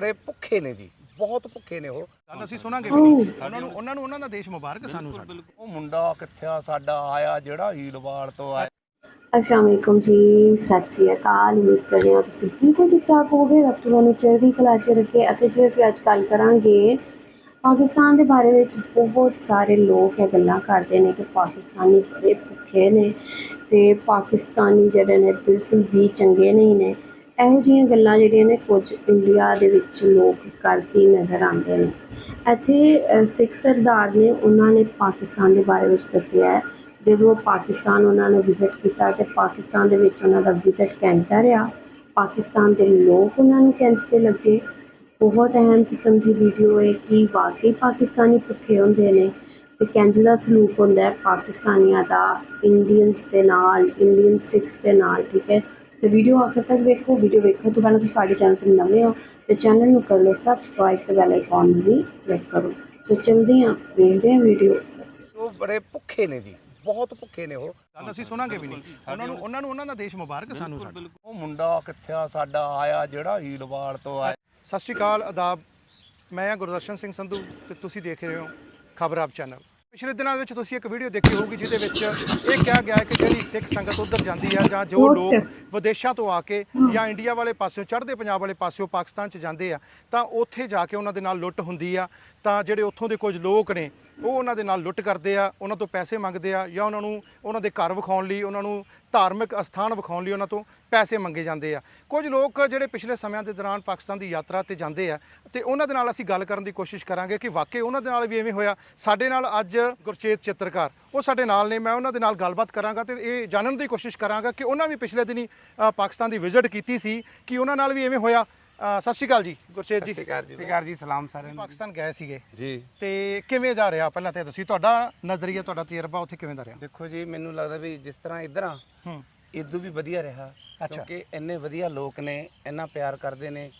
ਬੜੇ ਭੁੱਖੇ ਨੇ ਜੀ ਬਹੁਤ ਭੁੱਖੇ ਨੇ ਉਹ। ਗੱਲ ਅਸੀਂ ਸੁਣਾਂਗੇ ਵੀ ਨਹੀਂ ਉਹਨਾਂ ਨੂੰ ਉਹਨਾਂ ਨੂੰ ਉਹਨਾਂ ਦਾ ਦੇਸ਼ ਮੁਬਾਰਕ ਸਾਨੂੰ ਸਾਡਾ। ਉਹ ਮੁੰਡਾ ਕਿੱਥੇ ਆ ਸਾਡਾ ਆਇਆ ਜਿਹੜਾ ਹੀਲਵਾਲ ਤੋਂ ਆਇਆ। ਅਸਲਾਮ ਵਾਲੇਕੁਮ ਜੀ ਸਤਿ ਸ੍ਰੀ ਅਕਾਲ ਉਮੀਦ ਕਰ ਰਹੇ ਹਾਂ ਤੁਸੀਂ ਬਿਲਕੁਲ ਠੀਕ ਠਾਕ ਹੋਗੇ ਰੱਬ ਤੁਹਾਨੂੰ ਚੜ੍ਹਦੀ ਕਲਾ 'ਚ ਰੱਖੇ ਅਤੇ ਜੇ ਅਸੀਂ ਅੱਜ ਗੱਲ ਕਰਾਂਗੇ ਪਾਕਿਸਤਾਨ ਦੇ ਬਾਰੇ ਵਿੱਚ ਬਹੁਤ ਸਾਰੇ ਲੋਕ ਇਹ ਗੱਲਾਂ ਕਰਦੇ ਨੇ ਕਿ ਪਾਕਿਸਤਾਨੀ ਬੜੇ ਭੁੱਖੇ ਨੇ ਤੇ ਪਾਕਿਸਤਾਨੀ ਜਿਹੜੇ ਨੇ ਬਿਲਕੁਲ ਵੀ ਚੰਗੇ ਨਹੀਂ ਨੇ। ਇਹੋ ਜਿਹੀਆਂ ਗੱਲਾਂ ਜਿਹੜੀਆਂ ਨੇ ਕੁਝ ਇੰਡੀਆ ਦੇ ਵਿੱਚ ਲੋਕ ਕਰਕੇ ਨਜ਼ਰ ਆਉਂਦੇ ਨੇ। ਇੱਥੇ ਸਿੱਖ ਸਰਦਾਰ ਨੇ ਉਹਨਾਂ ਨੇ ਪਾਕਿਸਤਾਨ ਦੇ ਬਾਰੇ ਵਿੱਚ ਦੱਸਿਆ ਹੈ। ਜਦੋਂ ਪਾਕਿਸਤਾਨ ਉਹਨਾਂ ਨੇ ਵਿਜ਼ਿਟ ਕੀਤਾ ਤੇ ਪਾਕਿਸਤਾਨ ਦੇ ਵਿੱਚ ਉਹਨਾਂ ਦਾ ਵਿਜ਼ਿਟ ਕੈਂਸਲ ਰਿਹਾ, ਪਾਕਿਸਤਾਨ ਦੇ ਲੋਕ ਉਹਨਾਂ ਨੂੰ ਕੈਂਸਲ ਲੱਗੇ। ਬਹੁਤ ਅਹਿਮ ਕਿਸਮ ਦੀ ਵੀਡੀਓ ਹੈ ਕਿ ਵਾਕਈ ਪਾਕਿਸਤਾਨੀ ਭੁੱਖੇ ਹੁੰਦੇ ਨੇ ਤੇ ਕਿੰਝ ਦਾ ਸਲੂਕ ਹੁੰਦਾ ਹੈ ਪਾਕਿਸਤਾਨੀਆਂ ਦਾ ਇੰਡੀਅਨਸ ਦੇ ਨਾਲ ਇੰਡੀਅਨ ਸਿੱਖਸ ਦੇ ਨਾਲ, ਠੀਕ ਹੈ। ਤੇ ਵੀਡੀਓ ਆਖਰ ਤੱਕ ਵੇਖੋ ਵੀਡੀਓ ਵੇਖਣ ਤੋਂ ਪਹਿਲਾਂ ਤੁਸੀਂ ਸਾਡੇ ਚੈਨਲ ਤੇ ਨਵੇਂ ਹੋ ਤੇ ਚੈਨਲ ਨੂੰ ਕਰ ਲਓ ਸਬਸਕ੍ਰਾਈਬ ਤੇ ਬੈਲ ਆਈਕਨ ਨੂੰ ਵੀ ਕਲਿੱਕ ਕਰੋ। ਸੋ ਚਲਦੇ ਹਾਂ ਵੇਖਦੇ ਹਾਂ ਵੀਡੀਓ ਉਹ ਬੜੇ ਭੁੱਖੇ ਨੇ ਜੀ ਬਹੁਤ ਭੁੱਖੇ ਨੇ ਉਹ। ਗੱਲ ਅਸੀਂ ਸੁਣਾਂਗੇ ਵੀ ਨਹੀਂ। ਉਹਨਾਂ ਨੂੰ ਉਹਨਾਂ ਨੂੰ ਉਹਨਾਂ ਦਾ ਦੇਸ਼ ਮੁਬਾਰਕ ਸਾਨੂੰ ਸਾਡਾ। ਉਹ ਮੁੰਡਾ ਕਿੱਥੇ ਆ ਸਾਡਾ ਆਇਆ ਜਿਹੜਾ ਹੀਲਵਾਲ ਤੋਂ ਆਇਆ। ਸਤਿ ਸ਼੍ਰੀ ਅਕਾਲ ਆਦਾਬ ਮੈਂ ਹਾਂ ਗੁਰਦਰਸ਼ਨ ਸਿੰਘ ਸੰਧੂ ਤੇ ਤੁਸੀਂ ਦੇਖ ਰਹੇ ਹੋ ਖਬਰ ਆਪ ਚੈਨਲ। ਪਿਛਲੇ ਦਿਨਾਂ ਵਿੱਚ ਤੁਸੀਂ ਇੱਕ ਵੀਡੀਓ ਦੇਖੀ ਹੋਊਗੀ ਜਿਹਦੇ ਵਿੱਚ ਇਹ ਕਿਹਾ ਗਿਆ ਹੈ ਕਿ ਜਿਹੜੀ ਸਿੱਖ ਸੰਗਤ ਉਧਰ ਜਾਂਦੀ ਹੈ ਜਾਂ ਜੋ ਲੋਕ ਵਿਦੇਸ਼ਾਂ ਤੋਂ ਆ ਕੇ ਜਾਂ ਇੰਡੀਆ ਵਾਲੇ ਪਾਸਿਓਂ ਚੜ੍ਹਦੇ ਪੰਜਾਬ ਵਾਲੇ ਪਾਸਿਓਂ ਪਾਕਿਸਤਾਨ 'ਚ ਜਾਂਦੇ ਆ ਤਾਂ ਉੱਥੇ ਜਾ ਕੇ ਉਹਨਾਂ ਦੇ ਨਾਲ ਲੁੱਟ ਹੁੰਦੀ ਆ। ਤਾਂ ਜਿਹੜੇ ਉੱਥੋਂ ਦੇ ਕੁਝ ਲੋਕ ਨੇ ਉਹ ਉਹਨਾਂ ਦੇ ਨਾਲ ਲੁੱਟ ਕਰਦੇ ਆ, ਉਹਨਾਂ ਤੋਂ ਪੈਸੇ ਮੰਗਦੇ ਆ ਜਾਂ ਉਹਨਾਂ ਨੂੰ ਉਹਨਾਂ ਦੇ ਘਰ ਵਿਖਾਉਣ ਲਈ, ਉਹਨਾਂ ਨੂੰ ਧਾਰਮਿਕ ਅਸਥਾਨ ਵਿਖਾਉਣ ਲਈ ਉਹਨਾਂ ਤੋਂ ਪੈਸੇ ਮੰਗੇ ਜਾਂਦੇ ਆ। ਕੁਝ ਲੋਕ ਜਿਹੜੇ ਪਿਛਲੇ ਸਮਿਆਂ ਦੇ ਦੌਰਾਨ ਪਾਕਿਸਤਾਨ ਦੀ ਯਾਤਰਾ ਤੇ ਜਾਂਦੇ ਆ ਤੇ ਉਹਨਾਂ ਦੇ ਨਾਲ ਅਸੀਂ ਗੱਲ ਕਰਨ ਦੀ ਕੋਸ਼ਿਸ਼ ਕਰਾਂਗੇ ਕਿ ਵਾਕਈ ਉਹਨਾਂ ਦੇ ਨਾਲ ਵੀ ਐਵੇਂ ਹੋਇਆ। ਸਾਡੇ ਨਾਲ ਅੱਜ ਗੁਰਚੇਤ ਚਿੱਤਰਕਾਰ, ਉਹ ਸਾਡੇ ਨਾਲ ਨੇ, ਮੈਂ ਉਹਨਾਂ ਦੇ ਨਾਲ ਗੱਲਬਾਤ ਕਰਾਂਗਾ ਤੇ ਇਹ ਜਾਣਨ ਦੀ ਕੋਸ਼ਿਸ਼ ਕਰਾਂਗਾ ਕਿ ਉਹਨਾਂ ਵੀ ਪਿਛਲੇ ਦਿਨੀ ਪਾਕਿਸਤਾਨ ਦੀ ਵਿਜ਼ਿਟ ਕੀਤੀ ਸੀ ਕਿ ਉਹਨਾਂ ਨਾਲ ਵੀ ਐਵੇਂ ਹੋਇਆ। ਸਤਿ ਸ਼੍ਰੀ ਅਕਾਲ ਜੀ ਗੁਰਚੇਤ ਜੀ। ਸਿਕਾਰ ਜੀ। ਸਲਾਮ ਸਾਰਿਆਂ ਨੂੰ। ਪਾਕਿਸਤਾਨ ਗਏ ਸੀਗੇ। ਜੀ। ਤੇ ਕਿਵੇਂ ਜਾ ਰਿਹਾ ਪਹਿਲਾਂ ਤੇ ਦੱਸੀ ਤੁਹਾਡਾ ਨਜ਼ਰੀਆ ਤੁਹਾਡਾ ਤਜਰਬਾ ਉੱਥੇ ਕਿਵੇਂ ਦਾ ਰਿਹਾ? ਦੇਖੋ ਜੀ ਮੈਨੂੰ ਲੱਗਦਾ ਵੀ ਜਿਸ ਤਰ੍ਹਾਂ ਇੱਧਰ ਆ ਹੂੰ। ਇਦੋਂ ਵੀ ਵਧੀਆ ਰਿਹਾ ਅੱਛਾ। ਕਿਉਂਕਿ ਇੰਨੇ ਵਧੀਆ ਲੋਕ ਨੇ ਇੰਨਾ ਪਿਆਰ ਕਰਦੇ ਨੇ।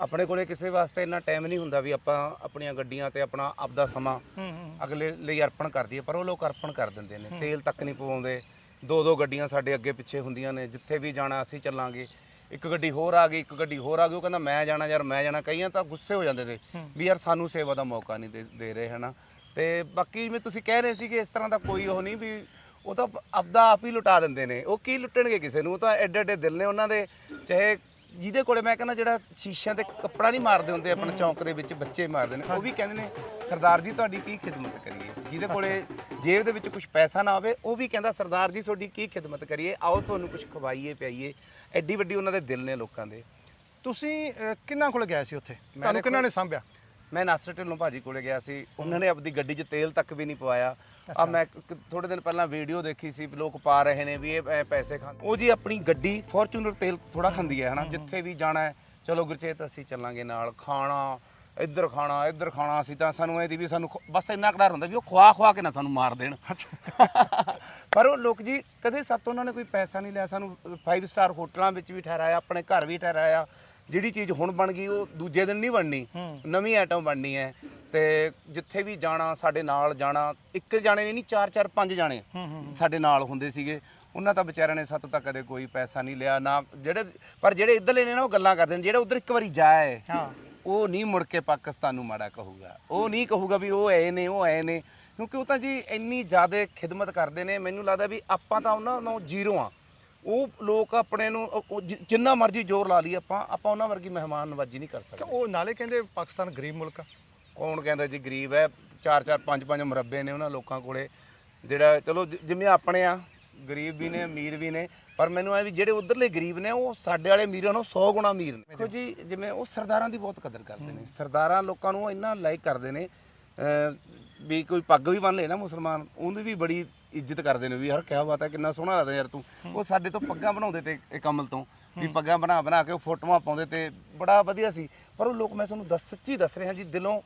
ਆਪਣੇ ਕੋਲੇ ਕਿਸੇ ਵਾਸਤੇ ਇੰਨਾ ਟਾਈਮ ਨਹੀਂ ਹੁੰਦਾ ਵੀ ਆਪਾਂ ਆਪਣੀਆਂ ਗੱਡੀਆਂ ਤੇ ਆਪਣਾ ਆਪਦਾ ਸਮਾਂ ਹੂੰ ਹੂੰ ਅਗਲੇ ਲਈ ਅਰਪਣ ਕਰ ਦਈਏ ਪਰ ਉਹ ਲੋਕ ਅਰਪਣ ਕਰ ਦਿੰਦੇ ਨੇ। ਤੇਲ ਤੱਕ ਨਹੀਂ ਪਵਾਉਂਦੇ। ਦੋ ਦੋ ਗੱਡੀਆਂ ਸਾਡੇ ਅੱਗੇ ਪਿੱਛੇ ਹੁੰਦੀਆਂ ਨੇ। ਜਿੱਥੇ ਵੀ ਜਾਣਾ ਅਸੀਂ ਚੱਲਾਂਗੇ। ਇੱਕ ਗੱਡੀ ਹੋਰ ਆ ਗਈ ਇੱਕ ਗੱਡੀ ਹੋਰ ਆ ਗਈ ਉਹ ਕਹਿੰਦਾ ਮੈਂ ਜਾਣਾ ਯਾਰ ਮੈਂ ਜਾਣਾ ਕਈਆਂ ਤਾਂ ਗੁੱਸੇ ਹੋ ਜਾਂਦੇ ਤੇ ਵੀ ਯਾਰ ਸਾਨੂੰ ਸੇਵਾ ਦਾ ਮੌਕਾ ਨਹੀਂ ਦੇ- ਦੇ ਰਹੇ ਹਨਾ। ਤੇ ਬਾਕੀ ਜਿਵੇਂ ਤੁਸੀਂ ਕਹਿ ਰਹੇ ਸੀ ਕਿ ਇਸ ਤਰ੍ਹਾਂ ਦਾ ਕੋਈ ਉਹ ਨਹੀਂ ਵੀ ਉਹ ਤਾਂ ਆਪਦਾ ਆਪ ਹੀ ਲੁਟਾ ਦਿੰਦੇ ਨੇ। ਉਹ ਕੀ ਲੁੱਟਣਗੇ ਕਿਸੇ ਨੂੰ? ਉਹ ਤਾਂ ਐਡੇ ਐਡੇ ਦਿਲ ਨੇ ਉਹਨਾਂ ਦੇ ਚਾਹੇ ਜਿਹਦੇ ਕੋਲੇ ਮੈਂ ਕਹਿੰਦਾ ਜਿਹੜਾ ਸ਼ੀਸ਼ਿਆਂ ਤੇ ਕੱਪੜਾ ਨਹੀਂ ਮਾਰਦੇ ਹੁੰਦੇ ਆਪਣੇ ਚੌਂਕ ਦੇ ਵਿੱਚ ਬੱਚੇ ਮਾਰਦੇ ਨੇ ਉਹ ਵੀ ਕਹਿੰਦੇ ਨੇ ਸਰਦਾਰ ਜੀ ਤੁਹਾਡੀ ਕੀ ਖਿਦਮਤ ਕਰੀਏ? ਜਿਹਦੇ ਕੋਲੇ ਜੇਬ ਦੇ ਵਿੱਚ ਕੁਝ ਪੈਸਾ ਨਾ ਹੋਵੇ ਉਹ ਵੀ ਕਹਿੰਦਾ ਸਰਦਾਰ ਜੀ ਤੁਹਾਡੀ ਕੀ ਖਿਦਮਤ ਕਰੀਏ? ਆਓ ਤੁਹਾਨੂੰ ਕੁਝ ਖਵਾਈਏ ਪਿਆਈਏ। ਐਡੀ ਵੱਡੀ ਉਹਨਾਂ ਦੇ ਦਿਲ ਨੇ ਲੋਕਾਂ ਦੇ। ਤੁਸੀਂ ਅ, ਕਿੰਨਾ ਕੋਲ ਗਏ ਸੀ ਉੱਥੇ? ਤੁਹਾਨੂੰ ਕਿੰਨਾ ਨੇ ਸਾਂਭਿਆ? ਮੈਂ ਨਾਸਰ ਢਿੱਲੋਂ ਭਾਜੀ ਕੋਲੇ ਗਿਆ ਸੀ। ਉਹਨਾਂ ਨੇ ਆਪਣੀ ਗੱਡੀ 'ਚ ਤੇਲ ਤੱਕ ਵੀ ਨਹੀਂ ਪਵਾਇਆ। ਆ ਮੈਂ ਥੋੜੇ ਦਿਨ ਪਹਿਲਾਂ ਵੀਡੀਓ ਦੇਖੀ ਸੀ ਲੋਕ ਪਾ ਰਹੇ ਨੇ ਵੀ ਇਹ ਪੈਸੇ ਖਾਂਦੇ ਉਹ ਜੀ ਆਪਣੀ ਗੱਡੀ ਫੋਰਚੂਨਰ ਤੇਲ ਥੋੜਾ ਖਾਂਦੀ ਹੈ ਹਨਾ? ਜਿੱਥੇ ਵੀ ਜਾਣਾ ਹੈ। ਚਲੋ ਗੁਰਚੇਤ ਅਸੀਂ ਚੱਲਾਂਗੇ ਨਾਲ। ਖਾਣਾ ਇੱਧਰ ਖਾਣਾ ਇੱਧਰ ਖਾਣਾ। ਅਸੀਂ ਤਾਂ ਸਾਨੂੰ ਇਹਦੀ ਵੀ ਸਾਨੂੰ ਖ- ਬਸ ਇੰਨਾ ਕਡਰ ਹੁੰਦਾ ਵੀ ਉਹ ਖਵਾ ਖਵਾ ਕੇ ਨਾ ਸਾਨੂੰ ਮਾਰ ਦੇਣ। ਪਰ ਉਹ ਲੋਕ ਜੀ ਕਦੇ ਸਾਤੋਂ ਉਹਨਾਂ ਨੇ ਕੋਈ ਪੈਸਾ ਨਹੀਂ ਲਿਆ। ਸਾਨੂੰ 5 ਸਟਾਰ ਹੋਟਲਾਂ ਵਿੱਚ ਵੀ ਠਹਿਰਾਇਆ ਆਪਣੇ ਘਰ ਵੀ ਠਹਿਰਾਇਆ। ਜਿਹੜੀ ਚੀਜ਼ ਹੁਣ ਬਣ ਗਈ ਉਹ ਦੂਜੇ ਦਿਨ ਨਹੀਂ ਬਣਨੀ। ਨਵੀਂ ਆਈਟਮ ਬਣਨੀ ਹੈ। ਤੇ ਜਿੱਥੇ ਵੀ ਜਾਣਾ ਸਾਡੇ ਨਾਲ ਜਾਣਾ ਇੱਕ ਜਾਣੇ ਨਹੀਂ ਚਾਰ ਚਾਰ ਪੰਜ ਜਾਣੇ ਸਾਡੇ ਨਾਲ ਹੁੰਦੇ ਸੀਗੇ। ਉਹਨਾਂ ਤਾਂ ਵਿਚਾਰਿਆਂ ਨੇ ਸਾਤੋਂ ਤਾਂ ਕਦੇ ਕੋਈ ਪੈਸਾ ਨਹੀਂ ਲਿਆ ਨਾ ਜਿਹੜੇ ਪਰ ਜਿਹੜੇ ਇੱਧਰਲੇ ਨੇ ਨਾ ਉਹ ਗੱਲਾਂ ਕਰਦੇ ਨੇ। ਜਿਹੜੇ ਉਧਰ ਇੱਕ ਵਾਰੀ ਜਾਏ ਹਾਂ। ਉਹ ਨਹੀਂ ਮੁੜ ਕੇ ਪਾਕਿਸਤਾਨ ਨੂੰ ਮਾੜਾ ਕਹੂਗਾ। ਉਹ ਨਹੀਂ ਕਹੂਗਾ ਵੀ ਉਹ ਐ ਨੇ ਉਹ ਐ ਨੇ। ਕਿਉਂਕਿ ਉਹ ਤਾਂ ਜੀ ਇੰਨੀ ਜ਼ਿਆਦਾ ਖਿਦਮਤ ਕਰਦੇ ਨੇ। ਮੈਨੂੰ ਲੱਗਦਾ ਵੀ ਆਪਾਂ ਤਾਂ ਉਹਨਾਂ ਨੂੰ ਜ਼ੀਰੋ ਆ। ਉਹ ਲੋਕ ਆਪਣੇ ਨੂੰ ਉਹ- ਉਹ ਜਿ- ਜਿੰਨਾ ਮਰਜ਼ੀ ਜ਼ੋਰ ਲਾ ਲਈ ਆਪਾਂ ਆਪਾਂ ਉਹਨਾਂ ਵਰਗੀ ਮਹਿਮਾਨ ਨਵਾਜੀ ਨਹੀਂ ਕਰ ਕਿ ਸਕਦੇ ਉਹ ਨਾਲੇ ਕਹਿੰਦੇ ਪਾਕਿਸਤਾਨ ਗਰੀਬ ਮੁਲਕ ਆ। ਕੌਣ ਕਹਿੰਦਾ ਜੀ ਗਰੀਬ ਹੈ? ਚਾਰ ਚਾਰ ਪੰਜ ਪੰਜ ਮੁਰੱਬੇ ਨੇ ਉਹਨਾਂ ਲੋਕਾਂ ਕੋਲੇ। ਜਿਹੜਾ ਚਲੋ ਜਿ- ਜਿਵੇਂ ਆਪਣੇ ਆ ਗਰੀਬ ਵੀ ਨੇ ਅਮੀਰ ਵੀ ਨੇ ਪਰ ਮੈਨੂੰ ਐ ਵੀ ਜਿਹੜੇ ਉਧਰਲੇ ਗਰੀਬ ਨੇ ਉਹ ਸਾਡੇ ਵਾਲੇ ਅਮੀਰਾਂ ਨਾਲੋਂ 100 ਗੁਣਾ ਅਮੀਰ ਨੇ। ਦੇਖੋ ਜੀ ਜਿਵੇਂ ਉਹ ਸਰਦਾਰਾਂ ਦੀ ਬਹੁਤ ਕਦਰ ਕਰਦੇ ਨੇ। ਸਰਦਾਰਾਂ ਲੋਕਾਂ ਨੂੰ ਇੰਨਾ ਲਾਈਕ ਕਰਦੇ ਨੇ ਅਹ ਵੀ ਕੋਈ ਪੱਗ ਵੀ ਬੰਨ ਲੇ ਨਾ ਮੁਸਲਮਾਨ ਉਹਨੂੰ ਵੀ ਬੜੀ ਇੱਜ਼ਤ ਕਰਦੇ ਨੇ ਵੀ ਯਾਰ ਕਿਆ ਬਾਤ ਹੈ, ਕਿੰਨਾ ਸੋਹਣਾ ਲੱਗਦਾ ਯਾਰ ਤੂੰ। ਉਹ ਸਾਡੇ ਤੋਂ ਪੱਗਾਂ ਬਣਾਉਂਦੇ ਤੇ ਇਹ ਕਮਲ ਤੋਂ, ਵੀ ਪੱਗਾਂ ਬਣਾ ਬਣਾ ਕੇ ਉਹ ਫੋਟੋਆਂ ਪਾਉਂਦੇ ਤੇ ਬੜਾ ਵਧੀਆ ਸੀ। ਪਰ ਉਹ ਲੋਕ, ਮੈਂ ਤੁਹਾਨੂੰ ਦੱਸ, ਸੱਚੀ ਦੱਸ ਰਿਹਾ ਜੀ, ਦਿਲੋਂ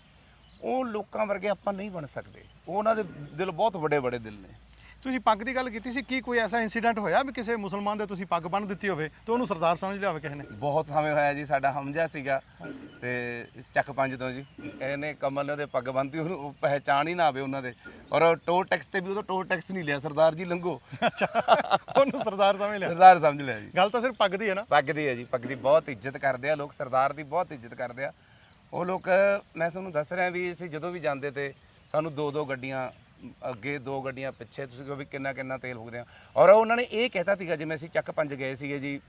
ਉਹ ਲੋਕਾਂ ਵਰਗੇ ਆਪਾਂ ਨਹੀਂ ਬਣ ਸਕਦੇ। ਉਹ ਉਹਨਾਂ ਦੇ ਦਿਲ ਬਹੁਤ ਵੱਡੇ ਵੱਡੇ ਦਿਲ ਨੇ। ਤੁਸੀਂ ਪੱਗ ਦੀ ਗੱਲ ਕੀਤੀ ਸੀ ਕੀ ਕੋਈ ਐਸਾ ਇਨਸੀਡੈਂਟ ਹੋਇਆ ਵੀ ਕਿਸੇ ਮੁਸਲਮਾਨ ਦੇ ਤੁਸੀਂ ਪੱਗ ਬੰਨ੍ਹ ਦਿੱਤੀ ਹੋਵੇ ਤੇ ਉਹਨੂੰ ਸਰਦਾਰ ਸਮਝ ਲਿਆ ਹੋਵੇ ਕਿਸੇ ਨੇ? ਬਹੁਤ ਸਮੇਂ ਹੋਇਆ ਜੀ ਸਾਡਾ ਹਮਜਾ ਸੀਗਾ ਤੇ ਚੱਕ ਪੰਜ ਤੋਂ ਜੀ। ਇਹਨੇ ਕਮਲ ਨੇ ਉਹਦੇ ਪੱਗ ਬੰਨਤੀ ਉਹਨੂੰ ਉਹ ਪਹਿਚਾਣ ਹੀ ਨਾ ਆਵੇ ਉਹਨਾਂ ਦੇ। ਔਰ ਟੋਲ ਟੈਕਸ ਤੇ ਵੀ ਉਹਦਾ ਟੋਲ ਟੈਕਸ ਨਹੀਂ ਲਿਆ ਸਰਦਾਰ ਜੀ ਲੰਘੋ। ਅੱਛਾ ਉਹਨੂੰ ਸਰਦਾਰ ਸਮਝ ਲਿਆ। ਸਰਦਾਰ ਸਮਝ ਲਿਆ ਜੀ। ਗੱਲ ਤਾਂ ਸਿਰਫ ਪੱਗ ਦੀ ਹੈ ਨਾ? ਪੱਗ ਦੀ ਹੈ ਜੀ ਪੱਗ ਦੀ ਬਹੁਤ ਇੱਜ਼ਤ ਕਰਦੇ ਆ ਲੋਕ ਸਰਦਾਰ ਦੀ ਬਹੁਤ ਇੱਜ਼ਤ ਕਰਦੇ ਆ। ਉਹ ਲੋਕ ਮੈਂ ਤੁਹਾਨੂੰ ਦੱਸ ਰਿਹਾ ਵੀ ਅਸੀਂ ਜਦੋਂ ਵੀ ਜਾਂਦੇ ਤੇ ਸਾਨੂੰ ਦੋ ਦੋ ਗੱਡੀਆਂ ਅੱਗੇ ਦੋ ਗੱਡੀਆਂ ਪਿੱਛੇ ਤੁਸੀਂ ਕਹੋ ਵੀ ਕਿੰਨਾ ਕਿੰਨਾ ਤੇਲ ਫੂਕਦੇ ਆ। ਔਰ ਉਹਨਾਂ ਨੇ ਇਹ ਕਹਿਤਾ ਸੀਗਾ ਜਿਵੇਂ ਅਸੀਂ ਚੱਕ ਪੰਜ ਗਏ ਸੀਗੇ ਜੀ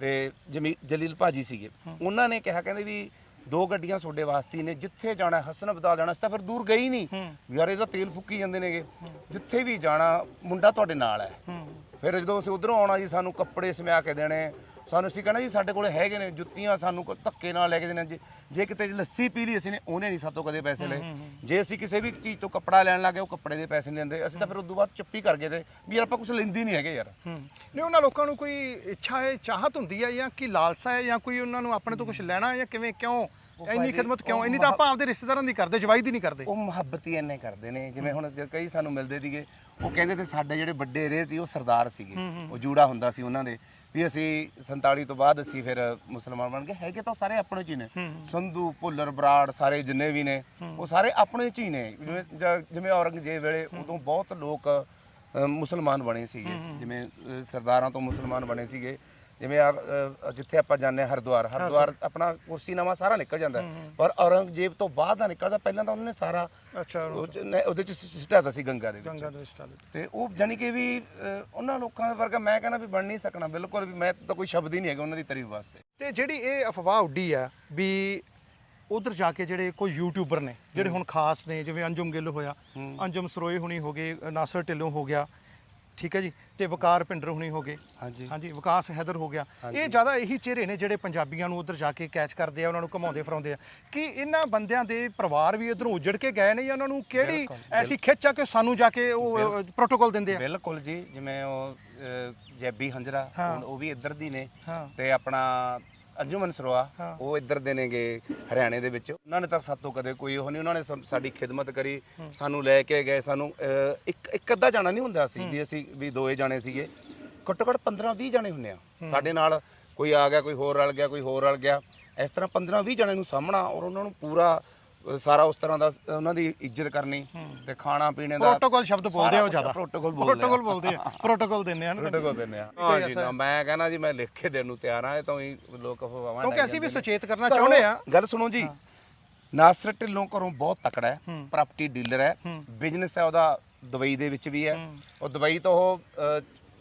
ਤੇ ਜਮੀ ਜਲੀਲ ਭਾਜੀ ਸੀਗੇ ਉਹਨਾਂ ਨੇ ਕਿਹਾ ਕਹਿੰਦੇ ਵੀ ਦੋ ਗੱਡੀਆਂ ਤੁਹਾਡੇ ਵਾਸਤੇ ਹੀ ਨੇ ਜਿੱਥੇ ਜਾਣਾ ਹਸਨ ਬਤਾ ਜਾਣਾ ਅਸੀਂ ਤਾਂ ਫਿਰ ਦੂਰ ਹੀ ਨਹੀਂ। ਯਾਰ ਇਹ ਤਾਂ ਤੇਲ ਫੂਕੀ ਜਾਂਦੇ ਨੇਗੇ। ਜਿੱਥੇ ਵੀ ਜਾਣਾ ਮੁੰਡਾ ਤੁਹਾਡੇ ਨਾਲ ਹੈ। ਫਿਰ ਜਦੋਂ ਅਸੀਂ ਉਧਰੋਂ ਆਉਣਾ ਜੀ ਸਾਨੂੰ ਕੱਪੜੇ ਸਮਿਆ ਕੇ ਦੇਣੇ ਸਾਨੂੰ ਅਸੀਂ ਕਹਿਣਾ ਜੀ ਸਾਡੇ ਕੋਲ ਹੈਗੇ ਨੇ ਜੁੱਤੀਆਂ ਸਾਨੂੰ ਕੋਈ ਧੱਕੇ ਨਾਲ ਲੈ ਕੇ ਦੇਣੇ ਜੇ ਜੇ ਕਿਤੇ ਲੱਸੀ ਪੀ ਲਈ ਅਸੀਂ ਨੇ ਉਹਨੇ ਨਹੀਂ ਸਾਤੋਂ ਕਦੇ ਪੈਸੇ ਲਏ। ਜੇ ਅਸੀਂ ਕਿਸੇ ਵੀ ਚੀਜ਼ ਤੋਂ ਕੱਪੜਾ ਲੈਣ ਲੱਗੇ ਉਹ ਕੱਪੜੇ ਦੇ ਪੈਸੇ ਨਹੀਂ ਲੈਂਦੇ। ਅਸੀਂ ਤਾਂ ਫਿਰ ਉਦੋਂ ਬਾਅਦ ਚੁੱਪੀ ਕਰ ਗਏ ਤੇ ਵੀ ਆਪਾਂ ਕੁਝ ਲੈਂਦੇ ਨਹੀਂ ਹੈਗੇ ਯਾਰ। ਨਹੀਂ ਉਹਨਾਂ ਲੋਕਾਂ ਨੂੰ ਕੋਈ ਇੱਛਾ ਹੈ ਚਾਹਤ ਹੁੰਦੀ ਹੈ ਜਾਂ ਕੀ ਲਾਲਸਾ ਹੈ ਜਾਂ ਕੋਈ ਉਹਨਾਂ ਨੂੰ ਆਪਣੇ ਤੋਂ ਕੁਝ ਲੈਣਾ ਹੈ ਜਾਂ ਕਿਵੇਂ ਕਿਉਂ? ਇੰਨੀ ਖidmat ਕਿਉਂ? ਇੰਨੀ ਤਾਂ ਆਪਾਂ ਆਪਦੇ ਰਿਸ਼ਤੇਦਾਰਾਂ ਦੀ ਕਰਦੇ ਜਵਾਈ ਦੀ ਨਹੀਂ ਕਰਦੇ। ਉਹ ਮੁਹੱਬਤ ਹੀ ਇੰਨੇ ਕਰਦੇ ਨੇ। ਜਿਵੇਂ ਹੁਣ ਜੇ ਕਈ ਸਾਨੂੰ ਮਿਲਦੇ ਸੀਗੇ ਉਹ ਕਹਿੰਦੇ ਤੇ ਸਾਡੇ ਜਿਹੜੇ ਵੱਡੇ ਰੇ ਸੀ ਉਹ ਸਰਦਾਰ ਸੀਗੇ। ਉਹ ਜੂੜਾ ਹੁੰਦਾ ਸੀ ਉਹਨਾਂ ਦੇ। ਵੀ ਅਸੀਂ 47 ਤੋਂ ਬਾਅਦ ਅਸੀਂ ਫਿਰ ਮੁਸਲਮਾਨ ਬਣ ਗਏ। ਹੈਗੇ ਤਾਂ ਸਾਰੇ ਆਪਣੇ ਚ ਹੀ ਨੇ। ਸੰਧੂ ਭੁੱਲਰ ਬਰਾੜ ਸਾਰੇ ਜਿੰਨੇ ਵੀ ਨੇ ਉਹ ਸਾਰੇ ਆਪਣੇ ਚ ਹੀ ਨੇ। ਜਿਵੇਂ ਔਰੰਗਜ਼ੇਬ ਵੇਲੇ ਉਦੋਂ ਬਹੁਤ ਲੋਕ ਮੁਸਲਮਾਨ ਬਣੇ ਸੀਗੇ। ਜਿਵੇਂ ਸਰਦਾਰਾਂ ਤੋਂ ਮੁਸਲਮਾਨ ਬਣੇ ਸੀਗੇ। ਜਿਵੇਂ ਆ ਅ, ਜਿੱਥੇ ਆਪਾਂ ਜਾਂਦੇ ਹਾਂ ਹਰਿਦੁਆਰ ਹਰਿਦੁਆਰ। ਆਪਣਾ ਕੁਰਸੀ ਨਾਮਾ ਸਾਰਾ ਨਿਕਲ ਜਾਂਦਾ ਹੈ। ਪਰ ਔਰੰਗਜ਼ੇਬ ਤੋਂ ਬਾਅਦ ਦਾ ਨਿਕਲਦਾ ਪਹਿਲਾਂ ਤਾਂ ਉਹਨਾਂ ਨੇ ਸਾਰਾ ਅੱਛਾ ਉਹ 'ਚ ਨ- ਉਹਦੇ ਚ ਸਿਸਟਾ ਸੀ ਗੰਗਾ ਦੇ ਵਿੱਚ। ਗੰਗਾ ਦੇ ਵਿੱਚ ਡਾਲੇ। ਤੇ ਉਹ ਜਾਨੀ ਕਿ ਵੀ ਅ, ਉਹਨਾਂ ਲੋਕਾਂ ਦੇ ਵਰਗਾ ਮੈਂ ਕਹਿੰਦਾ ਵੀ ਬਣ ਨਹੀਂ ਸਕਣਾ ਬਿਲਕੁਲ ਵੀ ਮੈਂ ਤਾਂ ਕੋਈ ਸ਼ਬਦ ਹੀ ਨਹੀਂ ਹੈਗਾ ਉਹਨਾਂ ਦੀ ਤਾਰੀਫ ਵਾਸਤੇ। ਤੇ ਜਿਹੜੀ ਇਹ ਅਫਵਾਹ ਉੱਡੀ ਆ ਵੀ ਉਧਰ ਜਾ ਕੇ ਜਿਹੜੇ ਕੋਈ ਯੂਟਿਊਬਰ ਨੇ ਜਿਹੜੇ ਹੁਣ ਖਾਸ ਨੇ ਜਿਵੇਂ ਅੰਜੁਮ ਗਿੱਲ ਹੋਇਆ ਅੰਜੁਮ ਸਰੋਏ ਹੁਣੀ ਹੋ ਗਏ ਨਾਸਰ ਢਿੱਲੋਂ ਹੋ ਗਿਆ ਠੀਕ ਹੈ ਜੀ? ਤੇ ਵਕਾਰ ਭਿੰਡਰ ਹੁਣੀ ਹੋ ਗਏ। ਹਾਂਜੀ। ਹਾਂਜੀ ਵਿਕਾਸ ਹੈਦਰ ਹੋ ਗਿਆ। ਇਹ ਜ਼ਿਆਦਾ ਇਹੀ ਚਿਹਰੇ ਨੇ ਜਿਹੜੇ ਪੰਜਾਬੀਆਂ ਨੂੰ ਉਧਰ ਜਾ ਕੇ ਕੈਚ ਕਰਦੇ ਆ ਉਹਨਾਂ ਨੂੰ ਘਮਾਉਂਦੇ ਫਰਾਉਂਦੇ ਆ। ਕਿ ਇਹਨਾਂ ਬੰਦਿਆਂ ਦੇ ਪਰਿਵਾਰ ਵੀ ਉਧਰੋਂ ਉਜੜ ਕੇ ਗਏ ਨੇ ਜਾਂ ਉਹਨਾਂ ਨੂੰ ਕਿਹੜੀ ਐਸੀ ਖਿੱਚ ਆ ਕਿ ਸਾਨੂੰ ਜਾ ਕੇ ਉਹ ਪ੍ਰੋਟੋਕਾਲ ਦਿੰਦੇ ਆ? ਬਿਲਕੁਲ ਜੀ ਜਿਵੇਂ ਉਹ ਜੈਬੀ ਹੰਜਰਾ। ਉਹ ਵੀ ਇੱਧਰ ਦੀ ਨੇ। ਤੇ ਆਪਣਾ ਅੰਜੁਮਨ ਸਰੋਆ ਹਾਂ। ਉਹ ਇੱਧਰ ਦੇ ਨੇਗੇ ਹਰਿਆਣੇ ਦੇ ਵਿੱਚ। ਉਹਨਾਂ ਨੇ ਤਾਂ ਸਾਤੋਂ ਕਦੇ ਕੋਈ ਉਹ ਨਹੀਂ ਉਹਨਾਂ ਨੇ ਸਾਡੀ ਖਿਦਮਤ ਕਰੀ ਸਾਨੂੰ ਲੈ ਕੇ ਗਏ ਸਾਨੂੰ ਇੱਕ ਇੱਕ ਅੱਧਾ ਜਾਣਾ ਨਹੀਂ ਹੁੰਦਾ ਸੀ ਵੀ ਅਸੀਂ ਵੀ ਦੋਏ ਜਾਣੇ ਸੀਗੇ। ਘੱਟੋ ਘੱਟ 15 20 ਜਾਣੇ ਹੁੰਨੇ ਆ। ਸਾਡੇ ਨਾਲ ਕੋਈ ਆ ਗਿਆ ਕੋਈ ਹੋਰ ਰਲ ਗਿਆ ਕੋਈ ਹੋਰ ਰਲ ਗਿਆ। ਇਸ ਤਰ੍ਹਾਂ 15 20 ਜਾਣੇ ਨੂੰ ਸਾਹਮਣਾ ਔਰ ਉਹਨਾਂ ਨੂੰ ਪੂਰਾ ਸਾਰਾ ਉਸ ਤਰ੍ਹਾਂ ਦਾ ਉਹਨਾਂ ਦੀ ਇੱਜ਼ਤ ਕਰਨੀ ਤੇ ਖਾਣਾ ਪੀਣੇ ਦਾ ਪ੍ਰੋਟੋਕਾਲ ਸ਼ਬਦ ਬੋਲਦੇ ਉਹ ਜ਼ਿਆਦਾ। ਪ੍ਰੋਟੋਕਾਲ ਬੋਲਦੇ ਪ੍ਰੋਟੋਕਾਲ ਬੋਲਦੇ ਆ। ਪ੍ਰੋਟੋਕਾਲ ਦਿੰਦੇ ਆ ਨਾ ਪ੍ਰੋਟੋਕਾਲ ਦਿੰਦੇ ਆ। ਹਾਂ ਜੀ ਮੈਂ ਕਹਿੰਦਾ ਜੀ ਮੈਂ ਲਿਖ ਕੇ ਦੇਣ ਨੂੰ ਤਿਆਰ ਆ ਇਹ ਤਾਂ ਹੀ ਲੋਕ ਅਫਵਾਹਾਂ ਕਿਉਂਕਿ ਅਸੀਂ ਵੀ। ਸੁਚੇਤ ਕਰਨਾ ਚਾਹੁੰਦੇ ਆ। ਗੱਲ ਸੁਣੋ ਜੀ ਨਾਸਰ ਢਿੱਲੋਂ ਘਰੋਂ ਬਹੁਤ ਤਕੜਾ ਹੈ ਹੂੰ। ਪ੍ਰਾਪਰਟੀ ਡੀਲਰ ਹੈ ਹੂੰ। ਬਿਜ਼ਨਸ ਹੈ ਉਹਦਾ ਦੁਬਈ ਦੇ ਵਿੱਚ ਵੀ ਹੈ। ਉਹ ਦੁਬਈ ਤੋਂ ਉਹ